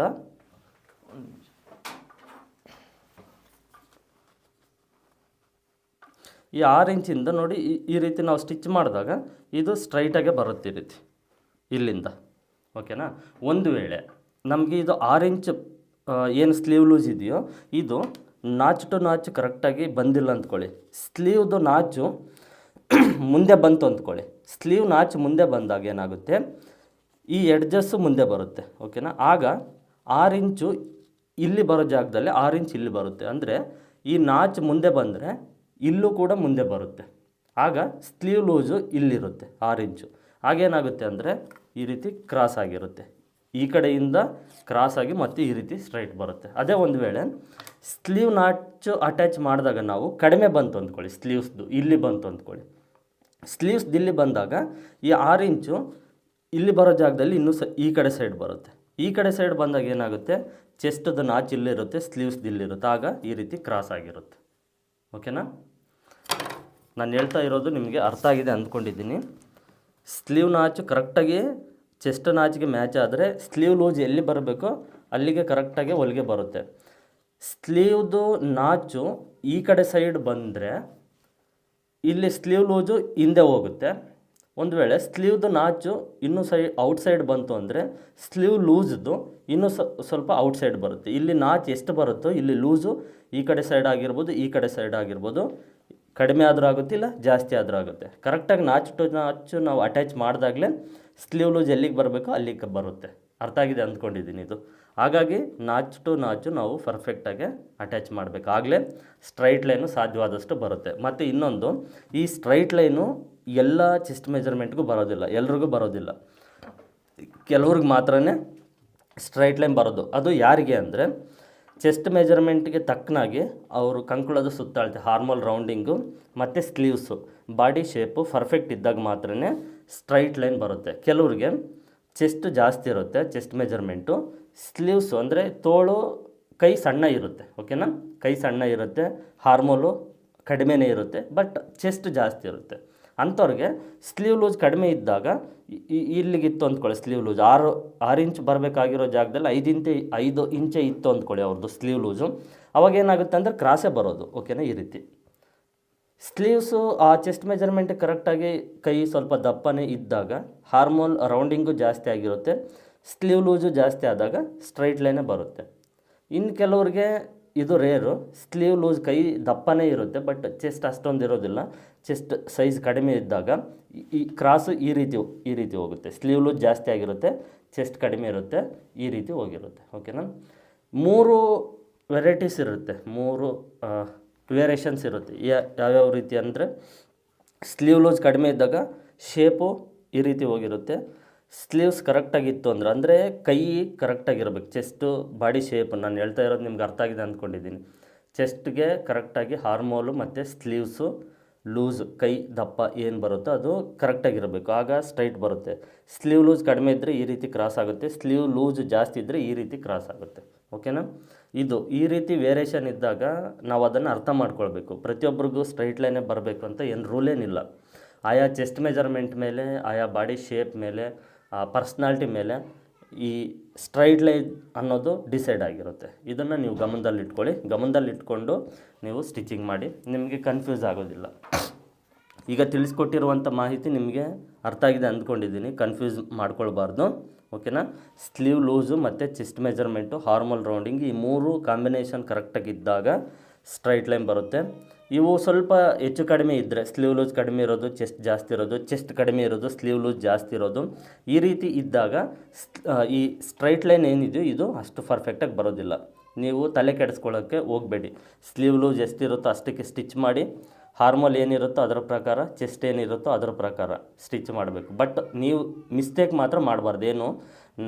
ಈ ಆರು ಇಂಚಿಂದ ನೋಡಿ ಈ- ರೀತಿ ನಾವು ಸ್ಟಿಚ್ ಮಾಡಿದಾಗ ಇದು ಸ್ಟ್ರೈಟಾಗೆ ಬರುತ್ತೆ ಈ ರೀತಿ. ಇಲ್ಲಿಂದ. ಓಕೆನಾ ಒಂದು ವೇಳೆ ನಮಗೆ ಇದು ಆರು ಇಂಚ್ ಏನು ಸ್ಲೀವ್ ಲೂಸ್ ಇದೆಯೋ, ಇದು ನಾಚ್ ಟು ನಾಚು ಕರೆಕ್ಟಾಗಿ ಬಂದಿಲ್ಲ ಅಂದ್ಕೊಳ್ಳಿ. ಸ್ಲೀವ್ದು ನಾಚು ಮುಂದೆ ಬಂತು ಅಂದ್ಕೊಳ್ಳಿ. ಸ್ಲೀವ್ ನಾಚು ಮುಂದೆ ಬಂದಾಗ ಏನಾಗುತ್ತೆ? ಈ ಎಡ್ಜಸ್ಸು ಮುಂದೆ ಬರುತ್ತೆ. ಓಕೆನಾ ಆಗ ಆರು ಇಂಚು ಇಲ್ಲಿ ಬರೋ ಜಾಗದಲ್ಲಿ ಆರು ಇಂಚ್ ಇಲ್ಲಿ ಬರುತ್ತೆ. ಅಂದರೆ ಈ ನಾಚು ಮುಂದೆ ಬಂದರೆ ಇಲ್ಲೂ ಕೂಡ ಮುಂದೆ ಬರುತ್ತೆ. ಆಗ ಸ್ಲೀವ್ ಲೂಸು ಇಲ್ಲಿರುತ್ತೆ ಆರಿಂಚು ಆಗೇನಾಗುತ್ತೆ ಅಂದರೆ ಈ ರೀತಿ ಕ್ರಾಸ್ ಆಗಿರುತ್ತೆ. ಈ ಕಡೆಯಿಂದ ಕ್ರಾಸ್ ಆಗಿ ಮತ್ತೆ ಈ ರೀತಿ ಸ್ಟ್ರೈಟ್ ಬರುತ್ತೆ. ಅದೇ ಒಂದು ವೇಳೆ ಸ್ಲೀವ್ ನಾಚು ಅಟ್ಯಾಚ್ ಮಾಡಿದಾಗ ನಾವು ಕಡಿಮೆ ಬಂತು ಅಂದ್ಕೊಳ್ಳಿ, ಸ್ಲೀವ್ಸ್ದು ಇಲ್ಲಿ ಬಂತು ಅಂದ್ಕೊಳ್ಳಿ. ಸ್ಲೀವ್ಸ್ ಇಲ್ಲಿ ಬಂದಾಗ ಈ ಆರು ಇಂಚು ಇಲ್ಲಿ ಬರೋ ಜಾಗದಲ್ಲಿ ಇನ್ನೂ ಈ ಕಡೆ ಸೈಡ್ ಬರುತ್ತೆ. ಈ ಕಡೆ ಸೈಡ್ ಬಂದಾಗ ಏನಾಗುತ್ತೆ? ಚೆಸ್ಟದ ನಾಚ್ ಇಲ್ಲಿರುತ್ತೆ ಸ್ಲೀವ್ಸ್ ಇಲ್ಲಿರುತ್ತೆ. ಆಗ ಈ ರೀತಿ ಕ್ರಾಸ್ ಆಗಿರುತ್ತೆ. ಓಕೆನಾ? ನಾನು ಹೇಳ್ತಾ ಇರೋದು ನಿಮಗೆ ಅರ್ಥ ಆಗಿದೆ ಅಂದ್ಕೊಂಡಿದ್ದೀನಿ. ಸ್ಲೀವ್ ನಾಚು ಕರೆಕ್ಟಾಗಿ ಚೆಸ್ಟ್ ನಾಚಿಗೆ ಮ್ಯಾಚ್ ಆದರೆ ಸ್ಲೀವ್ ಲೂಸ್ ಎಲ್ಲಿ ಬರಬೇಕೋ? ಅಲ್ಲಿಗೆ ಕರೆಕ್ಟಾಗಿ ಹೊಲಿಗೆ ಬರುತ್ತೆ. ಸ್ಲೀವ್ದು ನಾಚು ಈ ಕಡೆ ಸೈಡ್ ಬಂದರೆ ಇಲ್ಲಿ ಸ್ಲೀವ್ ಲೂಸು ಹಿಂದೆ ಹೋಗುತ್ತೆ. ಒಂದು ವೇಳೆ ಸ್ಲೀವ್ದು ನಾಚು ಇನ್ನೂ ಸೈಡ್ ಔಟ್ಸೈಡ್ ಬಂತು ಅಂದರೆ ಸ್ಲೀವ್ ಲೂಸ್ದು ಇನ್ನೂ ಸ್ವಲ್ಪ ಔಟ್ಸೈಡ್ ಬರುತ್ತೆ. ಇಲ್ಲಿ ನಾಚ್ ಎಷ್ಟು ಬರುತ್ತೋ, ಇಲ್ಲಿ ಲೂಸು ಈ ಕಡೆ ಸೈಡ್ ಆಗಿರ್ಬೋದು, ಈ ಕಡೆ ಸೈಡ್ ಆಗಿರ್ಬೋದು. ಕಡಿಮೆ ಆದರೂ ಆಗುತ್ತೆ, ಇಲ್ಲ ಜಾಸ್ತಿ ಆದರೂ ಆಗುತ್ತೆ. ಕರೆಕ್ಟಾಗಿ ನಾಚು ಟು ನಾಚು ನಾವು ಅಟ್ಯಾಚ್ ಮಾಡಿದಾಗಲೇ ಸ್ಲೀವ್ ಲೂಸ್ ಎಲ್ಲಿಗೆ ಬರಬೇಕೋ ಅಲ್ಲಿಗೆ ಬರುತ್ತೆ. ಅರ್ಥ ಆಗಿದೆ ಅಂದ್ಕೊಂಡಿದ್ದೀನಿ ಇದು. ಹಾಗಾಗಿ ನಾಚು ಟು ನಾಚು ನಾವು ಪರ್ಫೆಕ್ಟಾಗಿ ಅಟ್ಯಾಚ್ ಮಾಡಬೇಕು. ಆಗಲೇ ಸ್ಟ್ರೈಟ್ ಲೈನು ಸಾಧ್ಯವಾದಷ್ಟು ಬರುತ್ತೆ. ಮತ್ತು ಇನ್ನೊಂದು, ಈ ಸ್ಟ್ರೈಟ್ ಲೈನು ಎಲ್ಲ ಚೆಸ್ಟ್ ಮೆಜರ್ಮೆಂಟ್ಗೂ ಬರೋದಿಲ್ಲ. ಎಲ್ರಿಗೂ ಬರೋದಿಲ್ಲ. ಕೆಲವ್ರಿಗೆ ಮಾತ್ರನೇ ಸ್ಟ್ರೈಟ್ ಲೈನ್ ಬರೋದು. ಅದು ಯಾರಿಗೆ ಅಂದರೆ ಚೆಸ್ಟ್ ಮೆಜರ್ಮೆಂಟ್ಗೆ ತಕ್ಕನಾಗಿ ಅವರು ಕಂಕುಳದ ಸುತ್ತಾಳ್ತೆ ಹಾರ್ಮಲ್ ರೌಂಡಿಂಗು, ಮತ್ತು ಸ್ಲೀವ್ಸು. ಬಾಡಿ ಶೇಪು ಪರ್ಫೆಕ್ಟ್ ಇದ್ದಾಗ ಮಾತ್ರ ಸ್ಟ್ರೈಟ್ ಲೈನ್ ಬರುತ್ತೆ. ಕೆಲವ್ರಿಗೆ ಚೆಸ್ಟ್ ಜಾಸ್ತಿ ಇರುತ್ತೆ, ಚೆಸ್ಟ್ ಮೆಜರ್ಮೆಂಟು. ಸ್ಲೀವ್ಸು ಅಂದರೆ ತೋಳು ಕೈ ಸಣ್ಣ ಇರುತ್ತೆ, ಓಕೆನಾ? ಕೈ ಸಣ್ಣ ಇರುತ್ತೆ ಹಾರ್ಮೋಲು ಕಡಿಮೆನೇ ಇರುತ್ತೆ, ಬಟ್ ಚೆಸ್ಟ್ ಜಾಸ್ತಿ ಇರುತ್ತೆ. ಅಂಥವ್ರಿಗೆ ಸ್ಲೀವ್ ಲೂಸ್ ಕಡಿಮೆ ಇದ್ದಾಗ ಇಲ್ಲಿಗಿತ್ತು ಅಂದ್ಕೊಳ್ಳಿ ಸ್ಲೀವ್ ಲೂಸ್ ಆರು ಆರು ಇಂಚ್ ಬರಬೇಕಾಗಿರೋ ಜಾಗದಲ್ಲಿ ಐದು ಇಂಚೆ ಐದು ಇಂಚೆ ಇತ್ತು ಅಂದ್ಕೊಳ್ಳಿ ಅವ್ರದ್ದು ಸ್ಲೀವ್ ಲೂಸು ಅವಾಗ ಏನಾಗುತ್ತೆ ಅಂದರೆ ಕ್ರಾಸೇ ಬರೋದು ಓಕೆನಾ ಈ ರೀತಿ. ಸ್ಲೀವ್ಸು ಆ ಚೆಸ್ಟ್ ಮೆಜರ್ಮೆಂಟ್ ಕರೆಕ್ಟಾಗಿ ಕೈ ಸ್ವಲ್ಪ ದಪ್ಪನೇ ಇದ್ದಾಗ ಹಾರ್ಮೋನ್ ರೌಂಡಿಂಗು ಜಾಸ್ತಿ ಆಗಿರುತ್ತೆ ಸ್ಲೀವ್ ಲೂಸು ಜಾಸ್ತಿ ಆದಾಗ ಸ್ಟ್ರೈಟ್ ಲೈನೇ ಬರುತ್ತೆ. ಇನ್ನು ಕೆಲವ್ರಿಗೆ ಇದು ರೇರು ಸ್ಲೀವ್ ಲೂಸ್ ಕೈ ದಪ್ಪನೇ ಇರುತ್ತೆ ಬಟ್ ಚೆಸ್ಟ್ ಅಷ್ಟೊಂದು ಇರೋದಿಲ್ಲ. ಚೆಸ್ಟ್ ಸೈಜ್ ಕಡಿಮೆ ಇದ್ದಾಗ ಈ- ಕ್ರಾಸು ಈ ರೀತಿ ಈ ರೀತಿ ಹೋಗುತ್ತೆ. ಸ್ಲೀವ್ಲು ಜಾಸ್ತಿ ಆಗಿರುತ್ತೆ ಚೆಸ್ಟ್ ಕಡಿಮೆ ಇರುತ್ತೆ, ಈ ರೀತಿ ಹೋಗಿರುತ್ತೆ. ಓಕೆನಾ ಮೂರು ವೆರೈಟೀಸ್ ಇರುತ್ತೆ. ಮೂರು ವೇರಿಯೇಷನ್ಸ್ ಇರುತ್ತೆ. ಯಾವ್ಯಾವ ರೀತಿ ಅಂದರೆ ಸ್ಲೀವ್ ಲೂಸ್ ಕಡಿಮೆ ಇದ್ದಾಗ ಶೇಪು ಈ ರೀತಿ ಹೋಗಿರುತ್ತೆ. ಸ್ಲೀವ್ಸ್ ಕರೆಕ್ಟಾಗಿತ್ತು ಅಂದ್ರೆ, ಅಂದರೆ ಕೈ ಕರೆಕ್ಟಾಗಿರ್ಬೇಕು ಚೆಸ್ಟು ಬಾಡಿ ಶೇಪ್ ನಾನು ಹೇಳ್ತಾ ಇರೋದು ನಿಮ್ಗೆ ಅರ್ಥ ಆಗಿದೆ ಅಂದ್ಕೊಂಡಿದ್ದೀನಿ. ಚೆಸ್ಟ್ಗೆ ಕರೆಕ್ಟಾಗಿ ಹಾರ್ಮೋಲು ಮತ್ತು ಸ್ಲೀವ್ಸು ಲೂಸ್ ಕೈ ದಪ್ಪ ಏನು ಬರುತ್ತೋ ಅದು ಕರೆಕ್ಟಾಗಿರಬೇಕು ಆಗ ಸ್ಟ್ರೈಟ್ ಬರುತ್ತೆ. ಸ್ಲೀವ್ ಲೂಸ್ ಕಡಿಮೆ ಇದ್ದರೆ ಈ ರೀತಿ ಕ್ರಾಸ್ ಆಗುತ್ತೆ. ಸ್ಲೀವ್ ಲೂಸ್ ಜಾಸ್ತಿ ಇದ್ದರೆ ಈ ರೀತಿ ಕ್ರಾಸ್ ಆಗುತ್ತೆ. ಓಕೆನಾ ಇದು ಈ ರೀತಿ ವೇರಿಯೇಷನ್ ಇದ್ದಾಗ ನಾವು ಅದನ್ನು ಅರ್ಥ ಮಾಡ್ಕೊಳ್ಬೇಕು. ಪ್ರತಿಯೊಬ್ಬರಿಗೂ ಸ್ಟ್ರೈಟ್ ಲೈನೇ ಬರಬೇಕು ಅಂತ ಏನು ರೂಲ್ ಏನಿಲ್ಲ. ಆಯಾ ಚೆಸ್ಟ್ ಮೆಜರ್ಮೆಂಟ್ ಮೇಲೆ, ಆಯಾ ಬಾಡಿ ಶೇಪ್ ಮೇಲೆ ಪರ್ಸ್ನಾಲ್ಟಿ ಮೇಲೆ ಈ ಸ್ಟ್ರೈಟ್ ಲೈನ್ ಅನ್ನೋದು ಡಿಸೈಡ್ ಆಗಿರುತ್ತೆ. ಇದನ್ನು ನೀವು ಗಮನದಲ್ಲಿಟ್ಕೊಳ್ಳಿ. ಗಮನದಲ್ಲಿಟ್ಕೊಂಡು ನೀವು ಸ್ಟಿಚಿಂಗ್ ಮಾಡಿ. ನಿಮಗೆ ಕನ್ಫ್ಯೂಸ್ ಆಗೋದಿಲ್ಲ. ಈಗ ತಿಳಿಸ್ಕೊಟ್ಟಿರುವಂಥ ಮಾಹಿತಿ ನಿಮಗೆ ಅರ್ಥ ಆಗಿದೆ ಅಂದ್ಕೊಂಡಿದ್ದೀನಿ. ಕನ್ಫ್ಯೂಸ್ ಮಾಡ್ಕೊಳ್ಬಾರ್ದು. ಓಕೆನಾ ಸ್ಲೀವ್ ಲೂಸು ಮತ್ತು ಚೆಸ್ಟ್ ಮೆಜರ್ಮೆಂಟು ಹಾರ್ಮಲ್ ರೌಂಡಿಂಗ್ ಈ ಮೂರು ಕಾಂಬಿನೇಷನ್ ಕರೆಕ್ಟಾಗಿದ್ದಾಗ ಸ್ಟ್ರೈಟ್ ಲೈನ್ ಬರುತ್ತೆ. ಇವು ಸ್ವಲ್ಪ ಹೆಚ್ಚು ಕಡಿಮೆ ಇದ್ದರೆ ಸ್ಲೀವ್ ಲೂಸ್ ಕಡಿಮೆ ಇರೋದು, ಚೆಸ್ಟ್ ಜಾಸ್ತಿ ಇರೋದು, ಚೆಸ್ಟ್ ಕಡಿಮೆ ಇರೋದು, ಸ್ಲೀವ್ ಲೂಸ್ ಜಾಸ್ತಿ ಇರೋದು. ಈ ರೀತಿ ಇದ್ದಾಗ ಈ ಸ್ಟ್ರೈಟ್ ಲೈನ್ ಏನಿದೆಯೋ ಇದು ಅಷ್ಟು ಪರ್ಫೆಕ್ಟಾಗಿ ಬರೋದಿಲ್ಲ. ನೀವು ತಲೆ ಕೆಡಿಸ್ಕೊಳ್ಳೋಕ್ಕೆ ಹೋಗಬೇಡಿ. ಸ್ಲೀವ್ ಲೂಸ್ ಎಷ್ಟಿರುತ್ತೋ ಅಷ್ಟಕ್ಕೆ ಸ್ಟಿಚ್ ಮಾಡಿ ಹಾರ್ಮೋಲ್ ಏನಿರುತ್ತೋ ಅದರ ಪ್ರಕಾರ, ಚೆಸ್ಟ್ ಏನಿರುತ್ತೋ ಅದರ ಪ್ರಕಾರ ಸ್ಟಿಚ್ ಮಾಡಬೇಕು. ಬಟ್ ನೀವು ಮಿಸ್ಟೇಕ್ ಮಾತ್ರ ಮಾಡಬಾರ್ದು. ಏನು?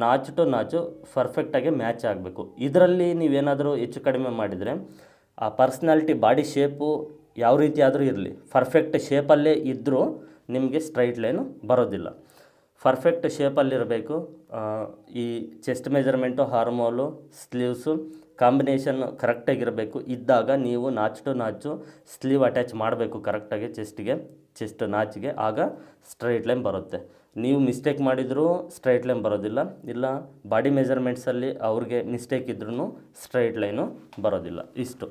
ನಾಚು ಟು ನಾಚು ಪರ್ಫೆಕ್ಟಾಗಿ ಮ್ಯಾಚ್ ಆಗಬೇಕು. ಇದರಲ್ಲಿ ನೀವೇನಾದರೂ ಹೆಚ್ಚು ಕಡಿಮೆ ಮಾಡಿದರೆ ಆ ಪರ್ಸ್ನಾಲಿಟಿ, ಬಾಡಿ ಶೇಪು ಯಾವ ರೀತಿ ಆದರೂ ಇರಲಿ. ಪರ್ಫೆಕ್ಟ್ ಶೇಪಲ್ಲೇ ಇದ್ದರೂ ನಿಮಗೆ ಸ್ಟ್ರೈಟ್ ಲೈನು ಬರೋದಿಲ್ಲ. ಪರ್ಫೆಕ್ಟ್ ಶೇಪಲ್ಲಿರಬೇಕು ಈ chest measurement armhole sleeves combination ಕರೆಕ್ಟಾಗಿರಬೇಕು ಇದ್ದಾಗ ನೀವು notch to notch sleeve attach ಮಾಡಬೇಕು ಕರೆಕ್ಟಾಗಿ ಚೆಸ್ಟ್ಗೆ ಚೆಸ್ಟ್ ನಾಚಿಗೆ, ಆಗ ಸ್ಟ್ರೈಟ್ ಲೈನ್ ಬರುತ್ತೆ. ನೀವು ಮಿಸ್ಟೇಕ್ ಮಾಡಿದರೂ ಸ್ಟ್ರೈಟ್ ಲೈನ್ ಬರೋದಿಲ್ಲ. ಇಲ್ಲ ಬಾಡಿ ಮೆಜರ್ಮೆಂಟ್ಸಲ್ಲಿ ಅವ್ರಿಗೆ ಮಿಸ್ಟೇಕ್ ಇದ್ರೂ ಸ್ಟ್ರೈಟ್ ಲೈನು ಬರೋದಿಲ್ಲ. ಇಷ್ಟು.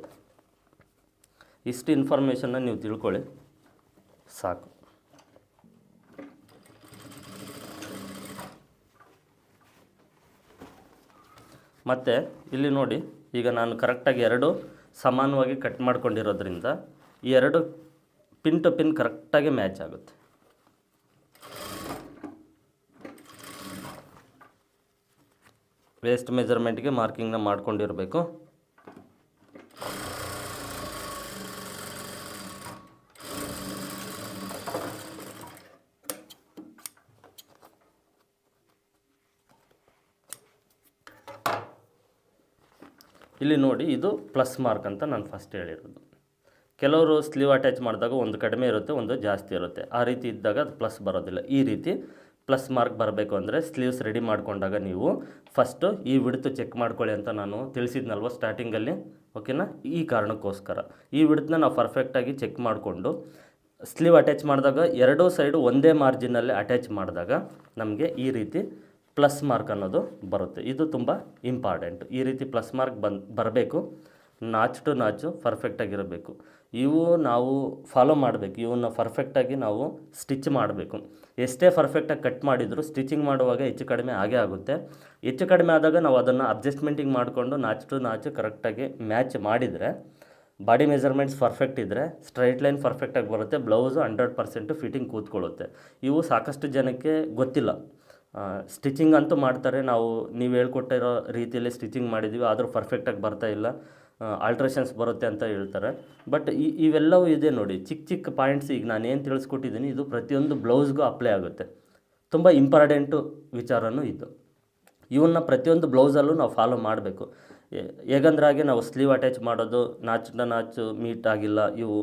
ಇಷ್ಟು ಇನ್ಫಾರ್ಮೇಷನ್ನ ನೀವು ತಿಳ್ಕೊಳ್ಳಿ. ಸಾಕು. ಮತ್ತು ಇಲ್ಲಿ ನೋಡಿ, ಈಗ ನಾನು ಕರೆಕ್ಟಾಗಿ ಎರಡು ಸಮಾನವಾಗಿ ಕಟ್ ಮಾಡ್ಕೊಂಡಿರೋದ್ರಿಂದ ಈ ಎರಡು ಪಿನ್ ಟು ಪಿನ್ ಕರೆಕ್ಟಾಗಿ ಮ್ಯಾಚ್ ಆಗುತ್ತೆ. ವೇಸ್ಟ್ ಮೆಜರ್ಮೆಂಟ್ಗೆ ಮಾರ್ಕಿಂಗ್ನ ಮಾಡ್ಕೊಂಡಿರಬೇಕು. ಇಲ್ಲಿ ನೋಡಿ ಇದು ಪ್ಲಸ್ ಮಾರ್ಕ್ ಅಂತ ನಾನು ಫಸ್ಟ್ ಹೇಳಿರೋದು. ಕೆಲವರು ಸ್ಲೀವ್ ಅಟ್ಯಾಚ್ ಮಾಡಿದಾಗ ಒಂದು ಕಡಿಮೆ ಇರುತ್ತೆ, ಒಂದು ಜಾಸ್ತಿ ಇರುತ್ತೆ. ಆ ರೀತಿ ಇದ್ದಾಗ ಅದು ಪ್ಲಸ್ ಬರೋದಿಲ್ಲ. ಈ ರೀತಿ ಪ್ಲಸ್ ಮಾರ್ಕ್ ಬರಬೇಕು ಅಂದರೆ ಸ್ಲೀವ್ಸ್ ರೆಡಿ ಮಾಡಿಕೊಂಡಾಗ ನೀವು ಫಸ್ಟು ಈ ವಿಡ್ತು ಚೆಕ್ ಮಾಡ್ಕೊಳ್ಳಿ ಅಂತ ನಾನು ತಿಳಿಸಿದ್ನಲ್ವ ಸ್ಟಾರ್ಟಿಂಗಲ್ಲಿ ಓಕೆನಾ ಈ ಕಾರಣಕ್ಕೋಸ್ಕರ. ಈ ವಿಡ್ತನ್ನ ನಾವು ಪರ್ಫೆಕ್ಟಾಗಿ ಚೆಕ್ ಮಾಡಿಕೊಂಡು ಸ್ಲೀವ್ ಅಟ್ಯಾಚ್ ಮಾಡಿದಾಗ ಎರಡೂ ಸೈಡು ಒಂದೇ ಮಾರ್ಜಿನಲ್ಲಿ ಅಟ್ಯಾಚ್ ಮಾಡಿದಾಗ ನಮಗೆ ಈ ರೀತಿ ಪ್ಲಸ್ ಮಾರ್ಕ್ ಅನ್ನೋದು ಬರುತ್ತೆ. ಇದು ತುಂಬ ಇಂಪಾರ್ಟೆಂಟ್ ಈ ರೀತಿ ಪ್ಲಸ್ ಮಾರ್ಕ್ ಬಂದು ಬರಬೇಕು. ನಾಚ್ ಟು ನಾಚು ಪರ್ಫೆಕ್ಟಾಗಿರಬೇಕು ಇವು ನಾವು ಫಾಲೋ ಮಾಡಬೇಕು. ಇವನ್ನ ಪರ್ಫೆಕ್ಟಾಗಿ ನಾವು ಸ್ಟಿಚ್ ಮಾಡಬೇಕು. ಎಷ್ಟೇ ಪರ್ಫೆಕ್ಟಾಗಿ ಕಟ್ ಮಾಡಿದರೂ ಸ್ಟಿಚಿಂಗ್ ಮಾಡುವಾಗ ಹೆಚ್ಚು ಕಡಿಮೆ ಆಗೇ ಆಗುತ್ತೆ. ಹೆಚ್ಚು ಕಡಿಮೆ ಆದಾಗ ನಾವು ಅದನ್ನು ಅಡ್ಜಸ್ಟ್ಮೆಂಟಿಂಗ್ ಮಾಡಿಕೊಂಡು ನಾಚ್ ಟು ನಾಚು ಕರೆಕ್ಟಾಗಿ ಮ್ಯಾಚ್ ಮಾಡಿದರೆ ಬಾಡಿ ಮೆಜರ್ಮೆಂಟ್ಸ್ ಪರ್ಫೆಕ್ಟ್ ಇದ್ದರೆ ಸ್ಟ್ರೈಟ್ ಲೈನ್ ಪರ್ಫೆಕ್ಟಾಗಿ ಬರುತ್ತೆ ಬ್ಲೌಸು ಹಂಡ್ರೆಡ್ ಪರ್ಸೆಂಟ್ ಫಿಟ್ಟಿಂಗ್ ಕೂತ್ಕೊಳ್ಳುತ್ತೆ. ಇವು ಸಾಕಷ್ಟು ಜನಕ್ಕೆ ಗೊತ್ತಿಲ್ಲ. ಸ್ಟಿಚಿಂಗ್ ಅಂತೂ ಮಾಡ್ತಾರೆ. ನಾವು, ನೀವು ಹೇಳ್ಕೊಟ್ಟಿರೋ ರೀತಿಯಲ್ಲಿ ಸ್ಟಿಚಿಂಗ್ ಮಾಡಿದ್ದೀವಿ ಆದರೂ ಪರ್ಫೆಕ್ಟಾಗಿ ಬರ್ತಾ ಇಲ್ಲ. ಆಲ್ಟ್ರೇಷನ್ಸ್ ಬರುತ್ತೆ ಅಂತ ಹೇಳ್ತಾರೆ. ಬಟ್ ಈ, ಇವೆಲ್ಲವೂ ಇದೆ ನೋಡಿ. ಚಿಕ್ಕ ಚಿಕ್ಕ ಪಾಯಿಂಟ್ಸ್ ಈಗ ನಾನು ಏನು ತಿಳಿಸ್ಕೊಟ್ಟಿದ್ದೀನಿ, ಇದು ಪ್ರತಿಯೊಂದು ಬ್ಲೌಸ್ಗೂ ಅಪ್ಲೈ ಆಗುತ್ತೆ. ತುಂಬ ಇಂಪಾರ್ಟೆಂಟು ವಿಚಾರವೂ ಇದು. ಇವನ್ನ ಪ್ರತಿಯೊಂದು ಬ್ಲೌಸಲ್ಲೂ ನಾವು ಫಾಲೋ ಮಾಡಬೇಕು. ಹೇಗಂದ್ರಾಗೆ ನಾವು ಸ್ಲೀವ್ ಅಟ್ಯಾಚ್ ಮಾಡೋದು, ನಾಚು ನಾಚು ಮೀಟ್ ಆಗಿಲ್ಲ, ಇವು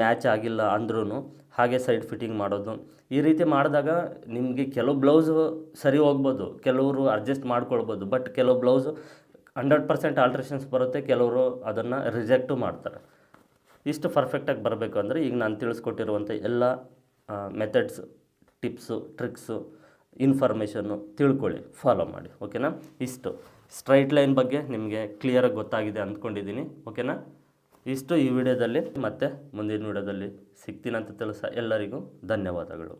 ಮ್ಯಾಚ್ ಆಗಿಲ್ಲ ಅಂದ್ರೂ ಹಾಗೆ ಸೈಡ್ ಫಿಟ್ಟಿಂಗ್ ಮಾಡೋದು. ಈ ರೀತಿ ಮಾಡಿದಾಗ ನಿಮಗೆ ಕೆಲವು ಬ್ಲೌಸು ಸರಿ ಹೋಗ್ಬೋದು, ಕೆಲವರು ಅಡ್ಜಸ್ಟ್ ಮಾಡ್ಕೊಳ್ಬೋದು ಬಟ್ ಕೆಲವು ಬ್ಲೌಸು ಹಂಡ್ರೆಡ್ ಪರ್ಸೆಂಟ್ ಆಲ್ಟ್ರೇಷನ್ಸ್ ಬರುತ್ತೆ, ಕೆಲವರು ಅದನ್ನು ರಿಜೆಕ್ಟು ಮಾಡ್ತಾರೆ. ಇಷ್ಟು ಪರ್ಫೆಕ್ಟಾಗಿ ಬರಬೇಕು ಅಂದರೆ ಈಗ ನಾನು ತಿಳಿಸ್ಕೊಟ್ಟಿರುವಂಥ ಎಲ್ಲ ಮೆಥಡ್ಸ್ ಟಿಪ್ಸು ಟ್ರಿಕ್ಸು ಇನ್ಫಾರ್ಮೇಷನ್ನು ತಿಳ್ಕೊಳ್ಳಿ ಫಾಲೋ ಮಾಡಿ ಓಕೆನಾ ಇಷ್ಟು. ಸ್ಟ್ರೈಟ್ ಲೈನ್ ಬಗ್ಗೆ ನಿಮಗೆ ಕ್ಲಿಯರಾಗಿ ಗೊತ್ತಾಗಿದೆ ಅಂದ್ಕೊಂಡಿದ್ದೀನಿ ಓಕೆನಾ ಇಷ್ಟು ಈ ವಿಡಿಯೋದಲ್ಲಿ ಮತ್ತೆ ಮುಂದಿನ ವಿಡಿಯೋದಲ್ಲಿ ಸಿಗ್ತೀನಂತ ತಿಳಿಸ ಎಲ್ಲರಿಗೂ ಧನ್ಯವಾದಗಳು.